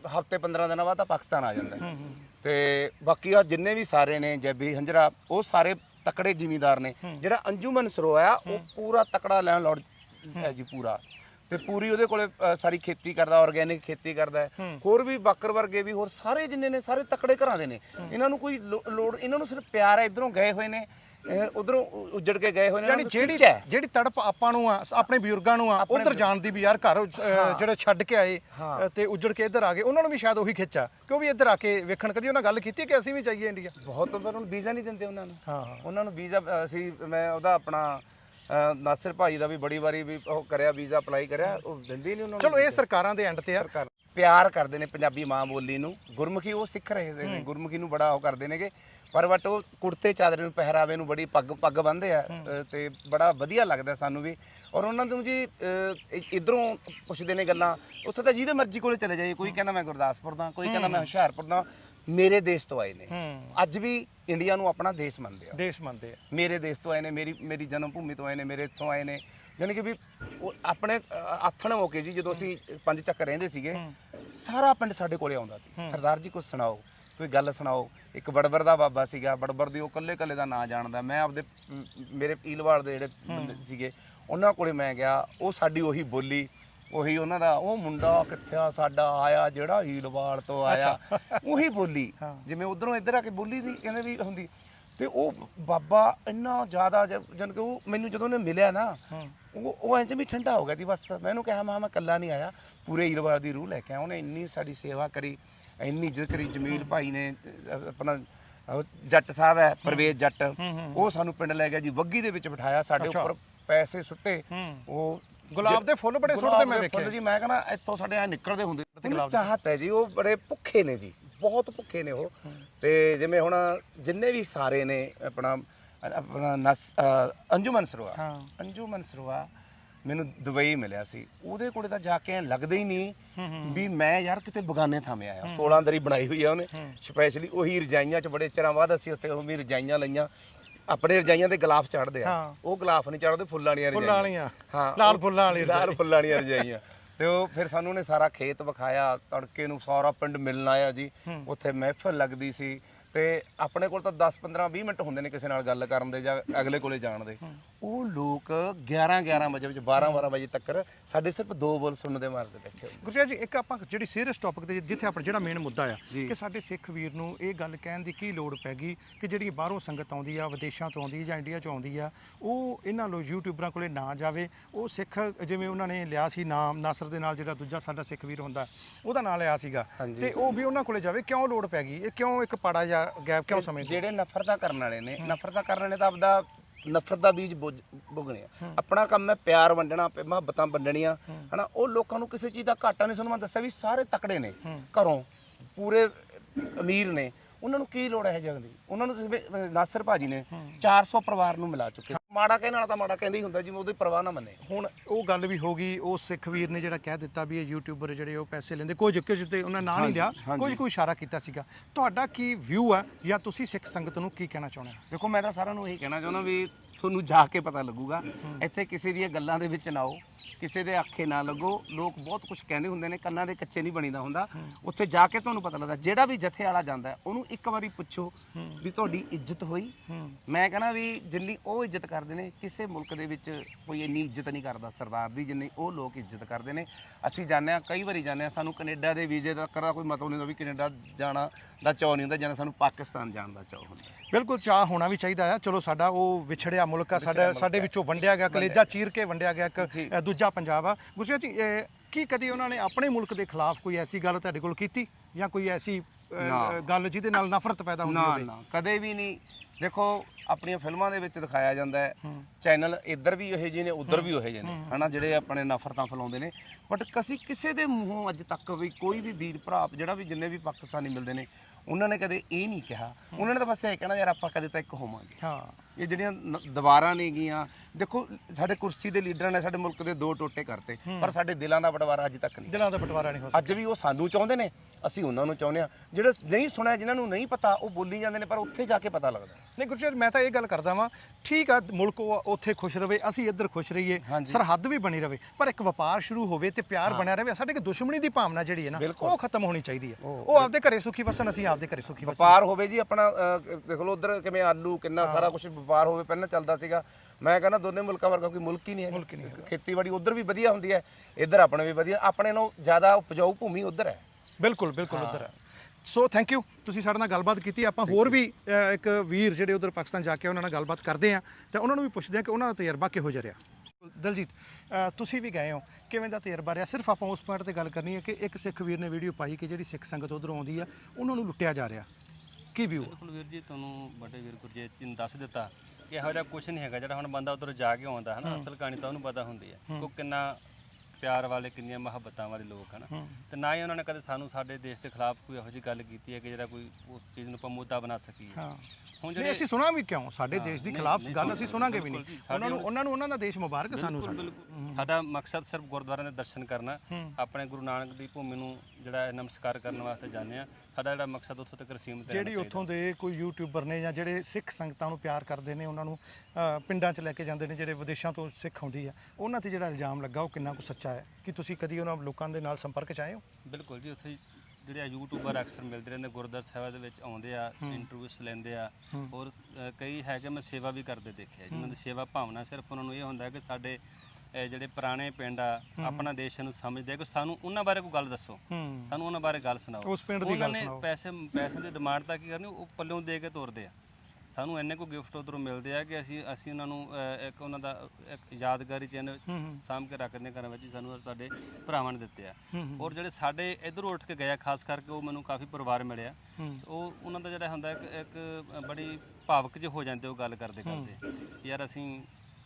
ਹਫ਼ਤੇ 15 ਦਿਨਾਂ ਬਾਅਦ ਤਾਂ ਪਾਕਿਸਤਾਨ ਆ ਜਾਂਦਾ ਹੈ। ਤੇ ਬਾਕੀ ਆ ਜਿੰਨੇ ਵੀ ਸਾਰੇ ਨੇ ਜੈਬੀ ਹੰਜਰਾ ਉਹ ਸਾਰੇ ਤਕੜੇ ਜ਼ਿਮੀਂਦਾਰ ਨੇ। ਜਿਹੜਾ ਅੰਜੂਮਨ ਸਰੋਆ ਉਹ ਪੂਰਾ ਤਕੜਾ ਲੈਂਡਲੋਰਡ ਹੈ ਜੀ ਪੂਰਾ। ਤੇ ਪੂਰੀ ਉਹਦੇ ਕੋਲੇ ਸਾਰੀ ਖੇਤੀ ਕਰਦਾ ਆਰਗੇਨਿਕ ਖੇਤੀ ਕਰਦਾ। ਹੋਰ ਵੀ ਬਾਕਰ ਵਰਗੇ ਵੀ ਹੋਰ ਸਾਰੇ ਜਿੰਨੇ ਨੇ ਸਾਰੇ ਤਕੜੇ ਘਰਾਂ ਦੇ ਨੇ। ਇਹਨਾਂ ਨੂੰ ਕੋਈ ਲੋੜ ਇਹਨਾਂ ਨੂੰ ਸਿਰਫ ਪਿਆਰ ਹੈ ਇਧਰੋਂ ਗਏ ਹੋਏ ਨੇ। ਉਧਰੋਂ ਉਜੜ ਕੇ ਗਏ ਹੋਏ ਨੇ ਯਾਨੀ ਜਿਹੜੀ। ਜਿਹੜੀ ਤੜਪ ਆਪਾਂ ਨੂੰ ਆ ਆਪਣੇ ਬਜ਼ੁਰਗਾਂ ਨੂੰ ਆ ਉਧਰ ਜਾਣ ਦੀ ਵੀ ਯਾਰ ਘਰ ਜਿਹੜੇ ਛੱਡ ਕੇ ਆਏ ਤੇ ਉਜੜ ਕੇ ਇੱਧਰ ਆ ਗਏ ਉਹਨਾਂ ਨੂੰ ਵੀ ਸ਼ਾਇਦ ਉਹੀ ਖਿੱਚਾ ਕਿ ਉਹ ਵੀ ਇੱਧਰ ਆ ਕੇ ਵੇਖਣ ਕਦੀ ਉਹਨਾਂ ਗੱਲ ਕੀਤੀ ਕਿ ਅਸੀਂ ਵੀ ਜਾਈਏ ਇੰਡੀਆ? ਬਹੁਤ ਪਰ ਹੁਣ ਵੀਜ਼ਾ ਨਹੀਂ ਦਿੰਦੇ ਉਹਨਾਂ ਨੂੰ। ਹਾਂ ਉਹਨਾਂ ਨੂੰ ਵੀਜ਼ਾ ਅਸੀਂ ਮੈਂ ਉਹਦਾ ਆਪਣਾ ਨਾਸਿਰ ਭਾਈ ਦਾ ਵੀ ਬੜੀ ਵਾਰੀ ਵੀ ਉਹ ਕਰਿਆ ਵੀਜ਼ਾ ਅਪਲਾਈ ਕਰਿਆ ਉਹ ਦਿੰਦੇ ਨਹੀਂ ਉਹਨਾਂ ਨੂੰ ਚਲੋ ਇਹ। ਸਰਕਾਰਾਂ ਦੇ ਐਂਡ ਤੇ ਆ। ਪਿਆਰ ਕਰਦੇ ਨੇ ਪੰਜਾਬੀ ਮਾਂ ਬੋਲੀ ਨੂੰ। ਗੁਰਮੁਖੀ ਉਹ ਸਿੱਖ ਰਹੇ ਨੇ ਗੁਰਮੁਖੀ ਨੂੰ ਬੜਾ ਉਹ ਕਰਦੇ ਨੇਗੇ। ਪਰ ਬਟ ਉਹ ਕੁੜਤੇ ਚਾਦਰੇ ਨੂੰ ਪਹਿਰਾਵੇ ਨੂੰ ਬੜੀ ਪੱਗ ਪੱਗ ਬੰਨ੍ਹਦੇ ਆ ਤੇ ਬੜਾ ਵਧੀਆ ਲੱਗਦਾ ਸਾਨੂੰ ਵੀ। ਔਰ ਉਹਨਾਂ ਨੂੰ ਜੀ ਇਧਰੋਂ ਪੁੱਛਦੇ ਨੇ ਗੱਲਾਂ ਉੱਥੇ ਤਾਂ ਜਿਹਦੇ ਮਰਜ਼ੀ ਕੋਲੇ ਚਲੇ ਜਾਈਏ। ਕੋਈ ਕਹਿੰਦਾ ਮੈਂ ਗੁਰਦਾਸਪੁਰ ਦਾ ਕੋਈ ਕਹਿੰਦਾ ਮੈਂ ਹੁਸ਼ਿਆਰਪੁਰ ਦਾ ਮੇਰੇ ਦੇਸ਼ ਤੋਂ ਆਏ ਨੇ। ਅੱਜ ਵੀ ਇੰਡੀਆ ਨੂੰ ਆਪਣਾ ਦੇਸ਼ ਮੰਨਦੇ ਆ। ਦੇਸ਼ ਮੰਨਦੇ ਆ। ਮੇਰੇ ਦੇਸ਼ ਤੋਂ ਆਏ ਨੇ ਮੇਰੀ ਮੇਰੀ ਜਨਮ ਭੂਮੀ ਤੋਂ ਆਏ ਨੇ ਮੇਰੇ ਇੱਥੋਂ ਆਏ ਨੇ। ਯਾਨੀ ਕਿ ਵੀ ਆਪਣੇ ਆਥਣ ਹੋ ਕੇ ਜੀ ਜਦੋਂ ਅਸੀਂ ਪੰਜ ਚੱਕ ਰਹਿੰਦੇ ਸੀਗੇ ਸਾਰਾ ਪਿੰਡ ਸਾਡੇ ਕੋਲੇ ਆਉਂਦਾ ਸੀ। ਸਰਦਾਰ ਜੀ ਕੁਝ ਸੁਣਾਓ ਕੋਈ ਗੱਲ ਸੁਣਾਓ? ਇੱਕ ਬੜਬਰ ਦਾ ਬਾਬਾ ਸੀਗਾ ਬੜਬਰ ਦੀ ਉਹ ਕੱਲੇ ਕੱਲੇ ਦਾ ਨਾਂ ਜਾਣਦਾ। ਮੈਂ ਆਪਦੇ ਮੇਰੇ ਪੀਲਵਾਲ ਦੇ ਜਿਹੜੇ ਬੰਦੇ ਸੀਗੇ ਉਹਨਾਂ ਕੋਲੇ ਮੈਂ ਗਿਆ। ਉਹ ਸਾਡੀ ਉਹੀ ਬੋਲੀ ਉਹੀ ਉਹਨਾਂ ਦਾ ਉਹ ਮੁੰਡਾ ਕਿੱਥੇ ਆ ਸਾਡਾ ਆਇਆ ਜਿਹੜਾ ਹੀਲਵਾਲ ਤੋਂ ਆਇਆ। ਉਹੀ ਬੋਲੀ। ਜਿਵੇਂ ਉਧਰੋਂ ਇੱਧਰ ਆ ਕੇ ਬੋਲੀ ਸੀ ਕਹਿੰਦੇ ਵੀ ਹੁੰਦੀ ਤੇ ਉਹ ਬਾਬਾ ਇੰਨਾ ਜ਼ਿਆਦਾ ਜਨ ਕਿ ਉਹ ਮੈਨੂੰ ਜਦੋਂ ਉਹਨੇ ਮਿਲਿਆ ਨਾ ਉਹ ਉਹ ਇੰਜ ਵੀ ਠੰਡਾ ਹੋ ਗਿਆ ਸੀ ਬਸ। ਮੈਂ ਉਹਨੂੰ ਕਿਹਾ ਮੈਂ ਮੈਂ ਇਕੱਲਾ ਨਹੀਂ ਆਇਆ। ਪੂਰੇ ਹੀਰਵਾਰ ਦੀ ਰੂਹ ਲੈ ਕੇ ਆਇਆ। ਉਹਨੇ ਇੰਨੀ ਸਾਡੀ ਸੇਵਾ ਕਰੀ ਇੰਨੀ ਇੱਜ਼ਤ ਕਰੀ। ਜਮੀਲ ਭਾਈ ਨੇ ਆਪਣਾ ਜੱਟ ਸਾਹਿਬ ਹੈ ਪਰਵੇਜ਼ ਜੱਟ। ਉਹ ਸਾਨੂੰ ਪਿੰਡ ਲੈ ਗਿਆ ਜੀ। ਵੱਗੀ ਦੇ ਵਿੱਚ ਬਿਠਾਇਆ ਸਾਡੇ। ਉੱਪਰ ਪੈਸੇ ਸੁੱਟੇ। ਉਹ ਗੁਲਾਬ ਦੇ ਫੁੱਲ ਬੜੇ ਸੁੱਟਦੇ ਮੈਂ ਦੇ ਫੁੱਲ ਵੇਖੇ ਜੀ। ਮੈਂ ਕਹਿੰਦਾ ਇੱਥੋਂ ਸਾਡੇ ਆ ਨਿਕਲਦੇ ਹੁੰਦੇ ਦੇ। ਚਾਹਤ ਹੈ ਜੀ। ਉਹ ਬੜੇ ਭੁੱਖੇ ਨੇ ਜੀ। ਬਹੁਤ ਭੁੱਖੇ ਨੇ ਉਹ। ਤੇ ਜਿਵੇਂ ਹੁਣ ਜਿੰਨੇ ਵੀ ਸਾਰੇ ਨੇ ਆਪਣਾ ਆਪਣਾ ਨਸ ਅ, ਅੰਜੁਮਨ ਸਰੋਆ। ਹਾਂ। ਅੰਜੁਮਨ ਸਰੋਆ ਮੈਨੂੰ ਦੁਬਈ ਮਿਲਿਆ ਸੀ। ਉਹਦੇ ਕੋਲੇ ਤਾਂ ਜਾ ਕੇ ਐਂ ਲੱਗਦਾ ਹੀ ਨਹੀਂ ਵੀ ਮੈਂ ਯਾਰ ਕਿਤੇ ਬਗਾਨੇ ਥਾਵੇਂ ਆਇਆ। 16 ਦਰੀ ਬਣਾਈ ਹੋਈ ਆ ਉਹਨੇ। ਸਪੈਸ਼ਲੀ ਉਹੀ ਰਜਾਈਆਂ 'ਚ ਬੜੇ ਚਿਰਾਂ ਬਾਅਦ ਅਸੀਂ ਉੱਥੇ ਉਹ ਵੀ ਰਜਾਈਆਂ ਲਈਆਂ। ਆਪਣੇ ਰਜਾਈਆਂ ਤੇ ਗਲਾਫ ਚੜਦੇ ਆ। ਹਾਂ। ਉਹ ਗਲਾਫ ਨਹੀਂ ਚੜਦੇ ਫੁੱਲਾਂ ਵਾਲੀਆਂ ਫੁੱਲਾਂ ਵਾਲੀਆਂ। ਹਾਂ ਲਾਲ ਉਹ- ਫੁੱਲਾਂ ਵਾਲੀ ਲਾਲ ਫੁੱਲਾਂ ਵਾਲੀਆਂ ਰਜਾਈਆਂ। ਤੇ ਉਹ ਫਿਰ ਸਾਨੂੰ ਉਹਨੇ ਸਾਰਾ ਖੇਤ ਵਿਖਾਇਆ ਤੜਕੇ ਨੂੰ ਸਾਰਾ ਪਿੰਡ ਮਿਲਣ ਆਇਆ ਜੀ। ਉੱਥੇ ਮਹਿਫਲ ਲੱਗਦੀ ਸੀ। ਤੇ ਆਪਣੇ ਕੋਲ ਤਾਂ 10 15 20 ਮਿੰਟ ਹੁੰਦੇ ਨੇ ਕਿਸੇ ਨਾਲ ਗੱਲ ਕਰਨ ਦੇ ਜਾਂ ਅਗਲੇ ਕੋਲੇ ਜਾਣ ਦੇ ਉਹ ਲੋਕ 11 11 ਵਜੇ ਵਿੱਚ 12 12 ਵਜੇ ਤੱਕ ਸਾਡੇ ਸਿਰਫ ਦੋ ਬੋਲ ਸੁਣਨ ਦੇ ਮਾਰਦੇ ਬੈਠੇ ਹੁੰਦੇ। ਗੁਰਜੀਤ ਜੀ ਇੱਕ ਆਪਾਂ ਜਿਹੜੀ ਸੀਰੀਅਸ ਟੌਪਿਕ ਤੇ ਜਿੱਥੇ ਆਪਣਾ ਜਿਹੜਾ ਮੇਨ ਮੁੱਦਾ ਆ। ਕਿ ਸਾਡੇ ਸਿੱਖ ਵੀਰ ਨੂੰ ਇਹ ਗੱਲ ਕਹਿਣ ਦੀ ਕੀ ਲੋੜ ਪੈ ਗਈ ਕਿ ਜਿਹੜੀ ਬਾਹਰੋਂ ਸੰਗਤ ਆਉਂਦੀ ਆ ਵਿਦੇਸ਼ਾਂ ਤੋਂ ਆਉਂਦੀ ਜਾਂ ਇੰਡੀਆ ਚੋਂ ਆਉਂਦੀ ਆ ਉਹ ਇਹਨਾਂ ਲੋ ਯੂਟਿਊਬਰਾਂ ਕੋਲੇ ਨਾ ਜਾਵੇ ਉਹ ਸਿੱਖ ਜਿਵੇਂ ਉਹਨਾਂ ਨੇ ਲਿਆ ਸੀ ਨਾਮ ਨਾਸਰ ਦੇ ਨਾਲ ਜਿਹੜਾ ਦੂਜਾ ਸਾਡਾ ਸਿੱਖ ਵੀਰ ਹੁੰਦਾ ਉਹਦਾ ਨਾਂ ਲਿਆ ਸੀਗਾ। ਤੇ ਉਹ ਵੀ ਉਹਨਾਂ ਕੋਲੇ ਜਾਵੇ ਕਿਉਂ ਲੋੜ ਪੈ ਗਈ ਇਹ ਕਿਉਂ ਇੱਕ ਪਾੜਾ ਜਾਂ ਗੈਪ ਕਿਉਂ ਸਮਝਦੇ ਜਿਹੜੇ ਨਫ਼ਰਤਾਂ ਕਰਨ ਵਾਲੇ ਨੇ ਨਫ਼ਰਤਾਂ ਕਰਨ ਵਾਲੇ ਤਾਂ ਆਪਦਾ ਨਫ਼ਰਤ ਦਾ ਬੀਜ ਬੁਗਣੇ ਆਪਣਾ ਕੰਮ ਹੈ ਪਿਆਰ ਵੰਡਣਾ ਮੁਹੱਬਤਾਂ ਵੰਡਣੀਆਂ ਹਨਾ? ਉਹ ਲੋਕਾਂ ਨੂੰ ਕਿਸੇ ਚੀਜ਼ ਦਾ ਘਾਟਾ ਨਹੀਂ। ਸਾਨੂੰ ਮੈਂ ਦੱਸਿਆ ਵੀ ਸਾਰੇ ਤਕੜੇ ਨੇ ਘਰੋਂ ਪੂਰੇ ਅਮੀਰ ਨੇ। ਉਹਨਾਂ ਨੂੰ ਕੀ ਲੋੜ ਹੈ ਜਗ ਦੀ? ਉਹਨਾਂ ਨੂੰ ਨਾਸਰ ਭਾਜੀ ਨੇ 400 ਪਰਿਵਾਰ ਨੂੰ ਮਿਲਾ ਚੁੱਕੇ ਮਾੜਾ ਕਹਿਣ ਵਾਲਾ ਤਾਂ ਮਾੜਾ ਕਹਿੰਦਾ ਹੀ ਹੁੰਦਾ ਜਿਵੇਂ ਉਹਦੀ ਪਰਵਾਹ ਨਾ ਮੰਨੇ। ਹੁਣ ਉਹ ਗੱਲ ਵੀ ਹੋ ਗਈ ਉਹ ਸਿੱਖ ਵੀਰ ਨੇ ਜਿਹੜਾ ਕਹਿ ਦਿੱਤਾ ਵੀ ਇਹ ਯੂਟਿਊਬਰ ਜਿਹੜੇ ਉਹ ਪੈਸੇ ਲੈਂਦੇ ਕੁਝ ਕੁਝ ਤੇ ਉਹਨਾਂ ਨਾਂ ਨਹੀਂ ਲਿਆ। ਕੁਝ ਕੋਈ ਇਸ਼ਾਰਾ ਕੀਤਾ ਸੀਗਾ। ਤੁਹਾਡਾ ਕੀ ਵਿਊ ਆ ਜਾਂ ਤੁਸੀਂ ਸਿੱਖ ਸੰਗਤ ਨੂੰ ਕੀ ਕਹਿਣਾ ਚਾਹੁੰਦੇ ਹੋ? ਦੇਖੋ ਮੈਂ ਤਾਂ ਸਾਰਿਆਂ ਨੂੰ ਇਹੀ ਕਹਿਣਾ ਚਾਹੁੰਦਾ ਵੀ ਤੁਹਾਨੂੰ ਜਾ ਕੇ ਪਤਾ ਲੱਗੂਗਾ ਇੱਥੇ ਕਿਸੇ ਦੀਆਂ ਗੱਲਾਂ ਦੇ ਵਿੱਚ ਨਾ ਆਓ ਕਿਸੇ ਦੇ ਆਖੇ ਨਾ ਲੱਗੋ। ਲੋਕ ਬਹੁਤ ਕੁਝ ਕਹਿੰਦੇ ਹੁੰਦੇ ਨੇ ਕੰਨਾਂ ਦੇ ਕੱਚੇ ਨਹੀਂ ਬਣੀਦਾ ਹੁੰਦਾ। ਉੱਥੇ ਜਾ ਕੇ ਤੁਹਾਨੂੰ ਪਤਾ ਲੱਗਦਾ ਜਿਹੜਾ ਵੀ ਜਥੇ ਵਾਲਾ ਜਾਂਦਾ ਹੈ, ਉਹਨੂੰ ਇੱਕ ਵਾਰੀ ਪੁੱਛੋ ਵੀ ਤੁਹਾਡੀ ਇੱਜ਼ਤ ਹੋਈ। ਮੈਂ ਕਹਿੰਦਾ ਵੀ ਜਿੰਨੀ ਉਹ ਇੱਜ਼ਤ ਕਰਦੇ ਨੇ ਕਿਸੇ ਮੁਲਕ ਦੇ ਵਿੱਚ ਕੋਈ ਇੰਨੀ ਇੱਜ਼ਤ ਨਹੀਂ ਕਰਦਾ ਸਰਦਾਰ ਦੀ ਜਿੰਨੀ ਉਹ ਲੋਕ ਇੱਜ਼ਤ ਕਰਦੇ ਨੇ। ਅਸੀਂ ਜਾਂਦੇ ਹਾਂ ਕਈ ਵਾਰੀ ਜਾਂਦੇ ਹਾਂ ਸਾਨੂੰ ਕੈਨੇਡਾ ਦੇ ਵੀਜ਼ੇ ਦਾ ਕਰਾ ਕੋਈ ਮਤਲਬ ਨਹੀਂ ਹੁੰਦਾ ਵੀ ਕੈਨੇਡਾ ਜਾਣਾ ਦਾ ਚਾਅ ਨਹੀਂ ਹੁੰਦਾ ਜਾਂ ਸਾਨੂੰ ਪਾਕਿਸਤਾਨ ਜਾਣ ਦਾ ਚਾਅ ਹੁੰਦਾ। ਬਿਲਕੁਲ ਚਾਹ ਹੋਣਾ ਵੀ ਚਾਹੀਦਾ ਆ। ਚਲੋ ਸਾਡਾ ਉਹ ਵਿਛੜਿਆ ਮੁਲਕ ਆ ਸਾਡਾ ਸਾਡੇ ਵਿੱਚੋਂ ਵੰਡਿਆ ਗਿਆ ਕਲੇਜਾ ਚੀਰ ਕੇ ਵੰਡਿਆ ਗਿਆ ਇੱਕ ਦੂਜਾ ਪੰਜਾਬ ਆ। ਗੁਰਜੀਤ ਜੀ ਕੀ ਕਦੀ ਉਹਨਾਂ ਨੇ ਆਪਣੇ ਮੁਲਕ ਦੇ ਖਿਲਾਫ ਕੋਈ ਐਸੀ ਗੱਲ ਤੁਹਾਡੇ ਕੋਲ ਕੀਤੀ ਜਾਂ ਕੋਈ ਐਸੀ। ਗੱਲ ਜਿਹਦੇ ਨਾਲ ਨਫ਼ਰਤ ਪੈਦਾ ਹੁੰਦੀ ਨਾ ਹੋਵੇ? ਨਾ। ਕਦੇ ਵੀ ਨਹੀਂ। ਦੇਖੋ ਆਪਣੀਆਂ ਫਿਲਮਾਂ ਦੇ ਵਿੱਚ ਦਿਖਾਇਆ ਜਾਂਦਾ ਹੈ। ਚੈਨਲ ਇੱਧਰ ਵੀ ਇਹੋ ਜਿਹੇ ਨੇ ਉੱਧਰ ਵੀ ਉਹੋ ਜਿਹੇ ਨੇ। ਹਨਾ ਜਿਹੜੇ ਆਪਣੇ ਨਫ਼ਰਤਾਂ ਫੈਲਾਉਂਦੇ ਨੇ। ਬਟ ਕਸੀ ਕਿਸੇ ਦੇ ਮੂੰਹੋਂ ਅੱਜ ਤੱਕ ਵੀ ਕੋਈ ਵੀ ਵੀਰ ਭਰਾ ਜਿਹੜਾ ਵੀ ਜਿੰਨੇ ਵੀ ਪਾਕਿਸਤਾਨੀ ਮਿਲਦੇ ਨੇ ਉਹਨਾਂ ਨੇ ਕਦੇ ਇਹ ਨਹੀਂ ਕਿਹਾ। ਉਹਨਾਂ ਨੇ ਤਾਂ ਬਸ ਇਹ ਕਹਿਣਾ ਯਾਰ ਆਪਾਂ ਕਦੇ ਤਾਂ ਇੱਕ ਹੋਵਾਂਗੇ। ਹਾਂ। ਇਹ ਜਿਹੜੀਆਂ ਨ- ਦੀਵਾਰਾਂ ਨੇ ਗੀਆਂ। ਦੇਖੋ ਸਾਡੇ ਕੁਰਸੀ ਦੇ ਲੀਡਰਾਂ ਨੇ ਸਾਡੇ ਮੁਲਕ ਦੇ ਦੋ ਟੋਟੇ ਕਰਤੇ ਪਰ ਸਾਡੇ ਦਿਲਾਂ ਦਾ ਬਟਵਾਰਾ ਅੱਜ ਤੱਕ ਨਹੀਂ। ਦਿਲਾਂ ਦਾ ਬਟਵਾਰਾ ਨਹੀਂ ਹੋ ਅੱਜ ਵੀ ਉਹ ਸਾਨੂੰ ਚਾਹੁੰਦੇ ਨੇ ਅਸੀਂ ਉਹਨਾਂ ਨੂੰ ਚਾਹੁੰਦੇ ਆ ਜਿਹੜੇ ਨਹੀਂ ਸੁਣਿਆ ਜਿਨ੍ਹਾਂ ਨੂੰ ਨਹੀਂ ਪਤਾ ਉਹ ਬੋਲੀ ਜਾਂਦੇ ਨੇ ਪਰ ਉੱਥੇ ਜਾ ਕੇ ਪਤਾ ਲੱਗਦਾ। ਨਹੀਂ ਗੁਰਜੀਤ ਮੈਂ ਤਾਂ ਇਹ ਗੱਲ ਕਰਦਾ ਵਾਂ ਠੀਕ ਆ ਮੁਲਕ ਉਹ ਉੱਥੇ ਖੁਸ਼ ਰਵੇ ਅਸੀਂ ਇੱਧਰ ਖੁਸ਼ ਰਹੀਏ। ਸਰਹੱਦ ਵੀ ਬਣੀ ਰਵੇ ਪਰ ਇੱਕ ਵਪਾਰ ਸ਼ੁਰੂ ਹੋਵੇ ਤੇ ਪਿਆਰ ਬਣਿਆ ਰਵੇ ਸਾਡੇ ਕਿ ਦੁਸ਼ਮਣੀ ਦੀ ਭਾਵਨਾ ਜਿਹੜੀ ਹੈ ਨਾ ਬਿਲਕੁਲ। ਉਹ ਖਤਮ ਹੋਣੀ ਚਾਹੀਦੀ ਹੈ। ਉਹ- ਉਹ ਆਪਦੇ ਘਰੇ ਸੁਖੀ ਵਸਣ ਅਸੀਂ ਆਪਦੇ ਘਰੇ ਸੁਖੀ ਵਸਣ। ਵਪਾਰ ਹੋਵੇ ਜੀ ਆਪਣਾ ਅਹ, ਦੇਖ ਲਓ ਉਧਰ ਕਿਵੇਂ ਆਲੂ ਕਿੰਨਾ ਸਾਰਾ ਕੁਝ ਵਪਾਰ ਹੋਵੇ ਪਹਿਲਾਂ ਚੱਲਦਾ ਸੀਗਾ। ਮੈਂ ਕਹਿੰਦਾ ਦੋਨੇ ਮੁਲਕਾਂ ਵਰਗਾ ਕੋਈ ਮੁਲਕ ਹੀ ਨਹੀਂ ਹੈ। ਮੁਲਕ ਹੀ ਨਹੀਂ ਖੇਤੀਬਾੜੀ ਉਧਰ ਵੀ ਵਧੀਆ ਹੁੰਦੀ ਹੈ ਇੱਧਰ ਆਪਣੇ ਵੀ ਵਧੀਆ ਆਪਣੇ ਨਾਲੋਂ ਜ਼ਿਆਦਾ ਉਪਜਾਊ ਭੂਮੀ ਉਧਰ ਹੈ। ਬਿਲਕੁਲ ਬਿਲਕੁਲ ਉਧਰ ਹੈ। ਸੋ ਥੈਂਕ ਯੂ ਤੁਸੀਂ ਸਾਡੇ ਨਾਲ ਗੱਲਬਾਤ ਕੀਤੀ ਆਪਾਂ ਹੋਰ ਵੀ ਅ, ਇੱਕ ਵੀਰ ਜਿਹੜੇ ਉਧਰ ਪਾਕਿਸਤਾਨ ਜਾ ਕੇ ਉਹਨਾਂ ਨਾਲ ਗੱਲਬਾਤ ਕਰਦੇ ਆ ਤੇ ਉਹਨਾਂ ਨੂੰ ਵੀ ਪੁੱਛਦੇ ਆ ਕਿ ਉਹਨਾਂ ਦਾ ਤਜਰਬਾ ਕਿਹੋ ਜਿਹਾ ਰਿਹਾ। ਦਲਜੀਤ ਅ, ਤੁਸੀਂ ਵੀ ਗਏ ਹੋ। ਕਿਵੇਂ ਦਾ ਤਜਰਬਾ ਰਿਹਾ? ਸਿਰਫ ਆਪਾਂ ਉਸ ਪੁਆਇੰਟ ਤੇ ਗੱਲ ਕਰਨੀ ਹੈ ਕਿ ਇੱਕ ਸਿੱਖ ਵੀਰ ਨੇ ਵੀਡੀਓ ਪਾਈ ਕਿ ਜਿਹੜੀ ਸਿੱਖ ਸੰਗਤ ਉਧਰੋਂ ਆਉਂਦੀ ਆ ਉਹਨਾਂ ਨੂੰ ਲੁੱਟਿਆ ਜਾ ਰਿਹਾ। ਕੀ ਵਿਊ ਬਿਲਕੁਲ ਵੀਰ ਜੀ ਤੁਹਾਨੂੰ ਵੱਡੇ ਵੀਰ ਗੁਰਜੀਤ ਜੀ ਨੇ ਦੱਸ ਦਿੱਤਾ ਕਿ ਇਹੋ ਜਿਹਾ ਕੁਝ ਨਹੀਂ ਹੈਗਾ ਜਿਹੜਾ ਹੁਣ ਬੰਦਾ ਉਧਰ ਜਾ ਕੇ ਆਉਂਦਾ ਹੈ। ਨਾ ਅਸਲ ਕਹਾਣੀ ਤਾਂ ਉਹਨੂੰ ਪਤਾ ਹੁੰਦੀ ਹੈ। ਉਹ ਕਿੰਨਾ ਪਿਆਰ ਵਾਲੇ ਕਿੰਨੀਆਂ ਮੁਹੱਬਤਾਂ ਵਾਲੇ ਲੋਕ ਹਨ। ਤੇ ਨਾ ਹੀ ਉਹਨਾਂ ਨੇ ਕਦੇ ਸਾਨੂੰ ਸਾਡੇ ਦੇਸ਼ ਦੇ ਖਿਲਾਫ ਕੋਈ ਇਹੋ ਜਿਹੀ ਗੱਲ ਕੀਤੀ ਹੈ ਕਿ ਜਿਹੜਾ ਕੋਈ ਉਸ ਚੀਜ਼ ਨੂੰ ਆਪਾਂ ਮੁੱਦਾ ਬਣਾ ਸਕੀਏ। ਹਾਂ। ਹੁਣ ਜਿਹੜੇ ਅਸੀਂ ਸੁਣਾ ਵੀ ਕਿਉਂ? ਸਾਡੇ ਦੇਸ਼ ਦੀ ਖਿਲਾਫ ਗੱਲ ਅਸੀਂ ਸੁਣਾਂਗੇ। ਵੀ ਨਹੀਂ। ਉਹਨਾਂ ਨੂੰ ਉਹ- ਉਹਨਾਂ ਨੂੰ ਉਹਨਾਂ ਦਾ ਦੇਸ਼ ਮੁਬਾਰਕ ਸਾਨੂੰ ਸਾਡਾ ਮਕਸਦ ਸਿਰਫ ਗੁਰਦੁਆਰਿਆਂ ਦੇ ਦਰਸ਼ਨ ਕਰਨਾ। ਆਪਣੇ ਗੁਰੂ ਨਾਨਕ ਦੀ ਭੂਮੀ ਨੂੰ ਜਿਹੜਾ ਨਮਸਕਾਰ ਕਰਨ ਵਾਸਤੇ ਜਾਂਦੇ ਆ। ਸਾਡਾ ਜਿਹੜਾ ਮਕਸਦ ਉੱਥੋਂ ਤੱਕ ਸੀਮਿਤ ਰਹਿਣਾ ਜਿਹੜੀ। ਉੱਥੋਂ ਦੇ ਕੋਈ ਯੂਟਿਊਬਰ ਨੇ ਜਾਂ ਜਿਹੜੇ ਸਿੱਖ ਸੰਗਤਾਂ ਨੂੰ ਪਿਆਰ ਕਰਦੇ ਨੇ ਉਹਨਾਂ ਨੂੰ ਅ, ਪਿੰਡਾਂ 'ਚ ਲੈ ਕੇ ਜਾਂਦੇ ਨੇ ਜਿਹੜੇ ਵਿਦੇਸ਼ਾਂ ਤੋਂ ਸਿੱਖ ਆਉਂਦੀ ਆ ਉਹਨਾਂ ਤੇ ਜਿਹੜਾ ਇਲਜ਼ਾਮ ਲੱਗਾ ਉਹ ਕਿੰਨਾ ਕੁ ਸੱਚਾ ਹੈ? ਕਿ ਤੁਸੀਂ ਕਦੀ ਉਹਨਾਂ ਲੋਕਾਂ ਦੇ ਨਾਲ ਸੰਪਰਕ 'ਚ ਆਏ ਹੋ? ਬਿਲਕੁਲ ਜੀ ਉੱਥੇ ਜਿਹੜੇ ਆ ਯੂਟਿਊਬਰ ਅਕਸਰ ਮਿਲਦੇ ਰਹਿੰਦੇ ਗੁਰਦੁਆਰਾ ਸਾਹਿਬ ਦੇ ਵਿੱਚ ਆਉਂਦੇ ਆ ਇੰਟਰਵਿਊਸ ਲੈਂਦੇ ਆ। ਔਰ ਅ, ਕਈ ਹੈਗੇ ਮੈਂ ਸੇਵਾ ਵੀ ਕਰਦੇ ਦੇਖਿਆ ਜਿਨ੍ਹਾਂ ਦੀ ਸੇਵਾ ਭਾਵਨਾ ਸਿਰਫ ਉਹਨਾਂ ਨੂੰ ਇਹ ਹੁੰਦਾ ਕਿ ਸਾਡੇ ਅ, ਜਿਹੜੇ ਪੁਰਾਣੇ ਪਿੰਡ ਆ ਆਪਣਾ ਦੇਸ਼ ਨੂੰ ਸਮਝਦੇ ਆ ਕਿ ਸਾਨੂੰ ਉਹਨਾਂ ਬਾਰੇ ਕੋਈ ਗੱਲ ਦੱਸੋ। ਸਾਨੂੰ ਉਹਨਾਂ ਬਾਰੇ ਗੱਲ ਸੁਣਾਓ। ਉਸ ਪਿੰਡ ਦੀ ਉਹਨਾਂ ਗੱਲ ਨੇ ਸੁਣਾਓ। ਪੈਸੇ ਪੈਸੇ ਦੀ ਡਿਮਾਂਡ ਤਾਂ ਕੀ ਕਰਨੀ ਉਹ ਪੱਲਿਓਂ ਦੇ ਕੇ ਤੋਰਦੇ ਆ। ਸਾਨੂੰ ਇੰਨੇ ਕੋ ਗਿਫਟ ਉਧਰੋਂ ਮਿਲਦੇ ਆ ਕਿ ਅਸੀਂ ਅਸੀਂ ਉਹਨਾਂ ਨੂੰ ਇੱਕ ਉਹਨਾਂ ਦਾ ਇੱਕ ਯਾਦਗਾਰੀ ਚਿੰਨ੍ਹ ਸਾਂਭ ਕੇ ਰੱਖਦੇ ਘਰਾਂ ਵਿੱਚ ਸਾਨੂੰ ਸਾਡੇ ਭਰਾਵਾਂ ਨੇ ਦਿੱਤੇ ਆ। ਔਰ ਜਿਹੜੇ ਸਾਡੇ ਇਧਰੋਂ ਉੱਠ ਕੇ ਗਏ ਆ ਖਾਸ ਕਰਕੇ ਉਹ ਮੈਨੂੰ ਕਾਫੀ ਪਰਿਵਾਰ ਮਿਲਿਆ। ਉਹ ਉਹਨਾਂ ਦਾ ਜਿਹੜਾ ਹੁੰਦਾ ਇੱਕ ਇੱਕ ਬੜੀ ਭਾਵਕ ਜਿਹੇ ਹੋ ਜਾਂਦੇ ਉਹ ਗੱਲ ਕਰਦੇ ਕਰਦੇ ਯਾਰ ਅਸੀਂ